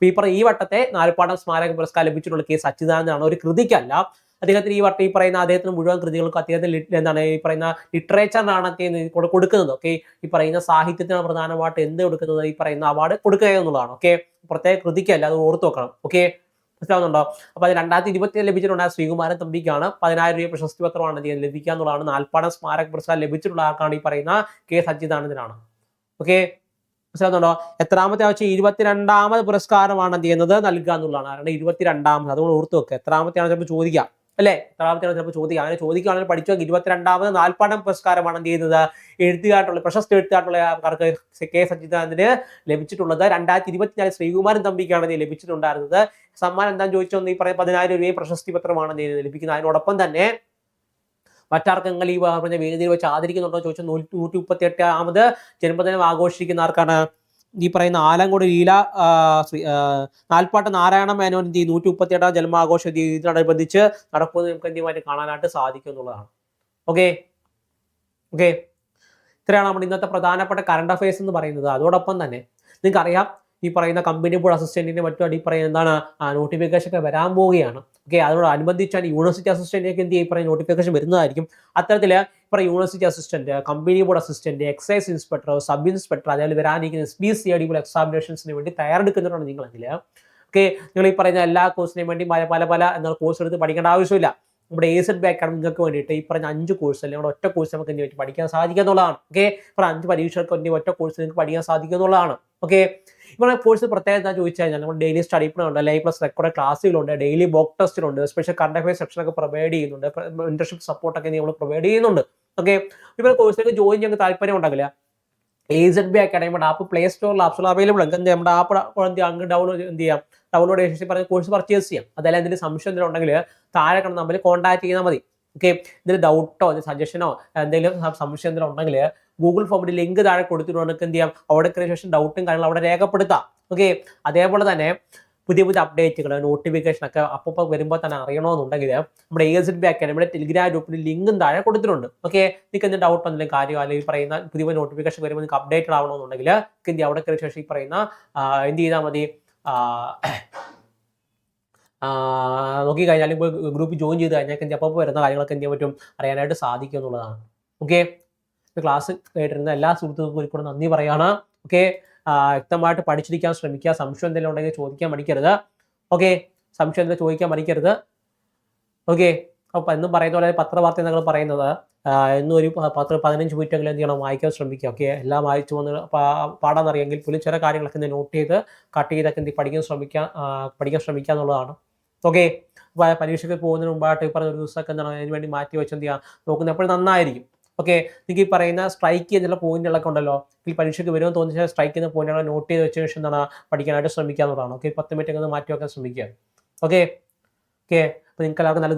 എന്നുള്ളതാണ് ഈ ഈ വട്ടത്തെ നാലുപാടം സ്മാരക പുരസ്കാരം ലഭിച്ചിട്ടുള്ള കെ സച്ചിദാനന്ദാണ് ഒരു കൃതിക്കല്ല. അദ്ദേഹത്തിന് ഈ വട്ടം ഈ പറയുന്ന അദ്ദേഹത്തിന് മുഴുവൻ കൃതികൾക്കും അദ്ദേഹത്തിന് എന്താണ് ഈ പറയുന്ന ലിറ്ററേച്ചറിനാണ് അദ്ദേഹം കൊടു- കൊടുക്കുന്നത്. ഓക്കെ ഈ പറയുന്ന സാഹിത്യത്തിനാണ് പ്രധാനമായിട്ട് എന്ത് കൊടുക്കുന്നത്? ഈ പറയുന്ന അവാർഡ് കൊടുക്കുക എന്നുള്ളതാണ്. ഓക്കെ പ്രത്യേക കൃതിക്കല്ല അത് ഓർത്ത് വെക്കണം. ഓക്കെ മനസ്സിലാവുന്നുണ്ടോ? അപ്പൊ അത് രണ്ടായിരത്തി ഇരുപത്തി ലഭിച്ചിട്ടുണ്ട് ശ്രീകുമാരൻ തമ്പിക്കാണ്. പതിനായിരം രൂപ പ്രശസ്തി പത്രമാണ് അദ്ദേഹം ലഭിക്കുക എന്നുള്ളതാണ് നാൽപ്പാടം സ്മാരക പുരസ്കാരം ലഭിച്ചിട്ടുള്ള ആർക്കാണ് ഈ പറയുന്ന കെ സച്ചിദാനന്ദനാണ്. ഓക്കെ മനസ്സിലാവുന്നുണ്ടോ? എത്രാമത്തെ ആഴ്ച ഇരുപത്തിരണ്ടാമത് പുരസ്കാരമാണ് എന്ത് ചെയ്യുന്നത്? നൽകുക എന്നുള്ളതാണ്. കാരണം ഇരുപത്തിരണ്ടാമത്. അതുകൊണ്ട് ഓർത്ത് വെക്കുക. എത്രാമത്തെയാണ് ചിലപ്പോൾ ചോദിക്കാം. അല്ലേ? എത്രാമത്തെയാണ് ചിലപ്പോൾ ചോദിക്കുക അങ്ങനെ ചോദിക്കുകയാണെങ്കിൽ പഠിച്ചു നോക്കി ഇരുപത്തിരണ്ടാമത് നാൽപ്പാടം പുരസ്കാരമാണ് എന്ത് ചെയ്യുന്നത്? എഴുത്തുകാട്ടുള്ള പ്രശസ്ത എഴുത്തുകാട്ടുള്ള കെ സച്ചിദാനന്ദന് ലഭിച്ചിട്ടുള്ളത് രണ്ടായിരത്തി ഇരുപത്തിനാല് ശ്രീകുമാരൻ തമ്പിക്കാണ് ഇത് ലഭിച്ചിട്ടുണ്ടായിരുന്നത്. സമ്മാനം എന്താണെന്ന് ചോദിച്ചോ ഈ പറയുന്ന പതിനായിരം രൂപയും പ്രശസ്തി പത്രമാണ് ലഭിക്കുന്നത്. അതിനോടൊപ്പം തന്നെ മറ്റാർക്കെങ്കിലും ഈ പറഞ്ഞ വേദിയിൽ വെച്ച് ആദരിക്കുന്നുണ്ടോ ചോദിച്ചാൽ നൂറ്റി നൂറ്റി മുപ്പത്തി എട്ടാമത് ജന്മദിനം ആഘോഷിക്കുന്ന ആർക്കാണ്? ഈ പറയുന്ന ആലങ്കോട് ലീല നാൽപ്പാട്ട് നാരായണ മേനോൻ എന്ത് ചെയ്യും? നൂറ്റി മുപ്പത്തി എട്ടാം ജന്മാഘോഷ ഇതിനോടനുബന്ധിച്ച് നടക്കുന്നത് നമുക്ക് എന്തുമായിട്ട് കാണാനായിട്ട് സാധിക്കും എന്നുള്ളതാണ്. ഓക്കെ ഓക്കെ ഇത്രയാണ് നമ്മുടെ ഇന്നത്തെ പ്രധാനപ്പെട്ട കറണ്ട് അഫയേഴ്സ് എന്ന് പറയുന്നത്. അതോടൊപ്പം തന്നെ നിങ്ങൾക്ക് അറിയാം ഈ പറയുന്ന കമ്പനി ബോർഡ് അസിസ്റ്റന്റിന്റെ മറ്റും ഈ പറയുന്ന എന്താണ് നോട്ടിഫിക്കേഷൻ ഒക്കെ വരാൻ പോവുകയാണ്. ഓക്കെ അതിനോടനുബന്ധിച്ചാണ് യൂണിവേഴ്സിറ്റി അസിസ്റ്റന്റിനൊക്കെ എന്ത് ചെയ്യും? പറയുന്ന നോട്ടിഫിക്കേഷൻ വരുന്നതായിരിക്കും. അത്തരത്തിൽ ഇപ്പോൾ university assistant company board assistant excise inspector sub inspector അതേപോലെ വരാനിരിക്കുന്ന എസ് ബി സി പോലെ എക്സാമിനേഷൻസിന് വേണ്ടി തയ്യാറെടുക്കുന്നവരാണ് നിങ്ങളെങ്കിൽ ഓക്കെ നിങ്ങൾ ഈ പറയുന്ന എല്ലാ കോഴ്സിനെയും വേണ്ടി പല പല പല എന്നാൽ കോഴ്സ് എടുത്ത് പഠിക്കേണ്ട ആവശ്യമില്ല. നമ്മുടെ എ സെഡ് ബാക്ക് നിങ്ങൾക്ക് വേണ്ടിയിട്ട് ഈ പറഞ്ഞ അഞ്ച് കോഴ്സ് അല്ലെങ്കിൽ നമ്മുടെ ഒറ്റ കോഴ്സ് നമുക്ക് എന്ത് പഠിക്കാൻ സാധിക്കുക ഓക്കെ ഇപ്പോൾ അഞ്ച് പരീക്ഷകൾക്ക് വേണ്ടി ഒറ്റ കോഴ്സ് നിങ്ങൾക്ക് പഠിക്കാൻ സാധിക്കുക എന്നുള്ളതാണ് ഓക്കെ ഇപ്പോൾ കോഴ്സ് പ്രത്യേകത എന്താ ചോദിച്ചു കഴിഞ്ഞാൽ നമ്മൾ ഡെയിലി സ്റ്റഡി പ്ലാൻ ഉണ്ട് ലൈവ് പ്ലസ് റെക്കോർഡ് ക്ലാസ്സുകളുണ്ട് ഡെയിലി ബോക്ക് ടെസ്റ്റിലുണ്ട് സ്പെഷ്യൽ കറണ്ട് അഫയർ സെക്ഷനൊക്കെ പ്രൊവൈഡ് ചെയ്യുന്നുണ്ട് ഇന്റർഷിപ്പ് സപ്പോർട്ടൊക്കെ നമ്മൾ പ്രൊവൈഡ് ചെയ്യുന്നുണ്ട്. ഓക്കെ ഇപ്പോൾ കോഴ്സിലേക്ക് ജോയിൻ ചെയ്യാൻ താല്പര്യം ഉണ്ടാകില്ല എ ബി അക്കാഡമിയുടെ ആപ്പ് പ്ലേ സ്റ്റോറിൽ ആപ്സുകൾ അവൈലബിൾ ആണ് എന്ത് നമ്മുടെ ആപ്പ് അങ്ങ് ഡൗൺലോഡ് എന്ത് ചെയ്യാം? ഡൗൺലോഡ് ചെയ്ത് പറഞ്ഞ കോഴ്സ് പർച്ചേസ് ചെയ്യാം. അതല്ല എന്തെങ്കിലും സംശയം എന്തെങ്കിലും ഉണ്ടെങ്കിൽ താഴെ കണ്ട് നമ്മൾ കോൺടാക്ട് ചെയ്താൽ മതി. ഓക്കെ ഇതിൽ ഡൗട്ടോ സജഷനോ എന്തെങ്കിലും സംശയം എന്തെങ്കിലും ഉണ്ടെങ്കിൽ ഗൂഗിൾ ഫോമിൽ ലിങ്ക് താഴെ കൊടുത്തിട്ടുണ്ടെങ്കിൽ എന്ത് ചെയ്യാം? അവിടെ ശേഷം ഡൗട്ടും കാര്യങ്ങളും അവിടെ രേഖപ്പെടുത്താം. ഓക്കെ അതേപോലെ തന്നെ പുതിയ പുതിയ അപ്ഡേറ്റുകൾ നോട്ടിഫിക്കേഷൻ ഒക്കെ അപ്പോൾ വരുമ്പോൾ തന്നെ അറിയണമെന്നുണ്ടെങ്കിൽ നമ്മുടെ എ എസ് ബി അക്കാഡമിയുടെ ടെലിഗ്രാം ഗ്രൂപ്പിൽ ലിങ്കും താഴെ കൊടുത്തിട്ടുണ്ട്. ഓക്കെ നിങ്ങൾക്ക് എന്തെങ്കിലും ഡൗട്ട് എന്തെങ്കിലും കാര്യം അല്ലെങ്കിൽ പറയുന്ന പുതിയ പുതിയ നോട്ടിഫിക്കേഷൻ വരുമ്പോൾ നിങ്ങൾക്ക് അപ്ഡേറ്റഡ് ആവണമെന്നുണ്ടെങ്കിൽ എന്ത് അവിടെ കയറിയ ശേഷം ഈ പറയുന്ന എന്ത് ചെയ്താൽ മതി? നോക്കി കഴിഞ്ഞാൽ ഗ്രൂപ്പ് ജോയിൻ ചെയ്ത് കഴിഞ്ഞാൽ എന്ത് അപ്പോൾ വരുന്ന കാര്യങ്ങളൊക്കെ എന്ത് ചെയ്യാൻ പറ്റും? അറിയാനായിട്ട് സാധിക്കും എന്നുള്ളതാണ്. ഓക്കെ ക്ലാസ് കേട്ടിരുന്ന എല്ലാ സുഹൃത്തുക്കൾക്കും ഒരിക്കലും നന്ദി പറയാണ്. ഓക്കെ വ്യക്തമായിട്ട് പഠിച്ചിരിക്കാൻ ശ്രമിക്കുക. സംശയം എന്തെങ്കിലും ഉണ്ടെങ്കിൽ ചോദിക്കാൻ മടിക്കരുത്. ഓക്കെ സംശയം എന്തെങ്കിലും ചോദിക്കാൻ മടിക്കരുത്. ഓക്കെ അപ്പം എന്നും പറയുന്ന പോലെ പത്രവാർത്ത ഞങ്ങൾ പറയുന്നത്. എന്നും ഒരു പത്ത് പതിനഞ്ച് മിനിറ്റെങ്കിലും എന്ത് ചെയ്യണം? വായിക്കാൻ ശ്രമിക്കുക. ഓക്കെ എല്ലാം വായിച്ചു വന്ന് പാടാന്നറിയെങ്കിൽ പോലും ചില കാര്യങ്ങളൊക്കെ എന്ത് നോട്ട് ചെയ്ത് കട്ട് ചെയ്തൊക്കെ എന്ത് പഠിക്കാൻ ശ്രമിക്കാം പഠിക്കാൻ ശ്രമിക്കുക എന്നുള്ളതാണ്. ഓക്കെ പരീക്ഷയ്ക്ക് പോകുന്നതിന് മുമ്പായിട്ട് ഈ പറഞ്ഞ ഒരു ദിവസമൊക്കെ എന്താണ്? അതിന് വേണ്ടി മാറ്റി വെച്ച് എന്ത് ചെയ്യുക നോക്കുന്നത് എപ്പോഴും നന്നായിരിക്കും. ഓക്കെ നിങ്ങൾക്ക് ഈ പറയുന്ന സ്ട്രൈക്ക് ചെയ്യുന്ന പോയിന്റുകളൊക്കെ ഉണ്ടല്ലോ. ഈ പരീക്ഷയ്ക്ക് വരുമെന്ന് തോന്നിച്ചാൽ സ്ട്രൈക്ക് ചെയ്യുന്ന പോയിന്റുകൾ നോട്ട് ചെയ്ത് വെച്ച ശേഷം എന്താണ് പഠിക്കാനായിട്ട് ശ്രമിക്കുക എന്നുള്ളതാണ് ഓക്കെ പത്ത് മിനിറ്റ് ഒന്ന് മാറ്റി വെക്കാൻ ശ്രമിക്കുക. ഓക്കെ ഓക്കെ അപ്പോൾ നിങ്ങൾക്ക് എല്ലാവർക്കും നല്ല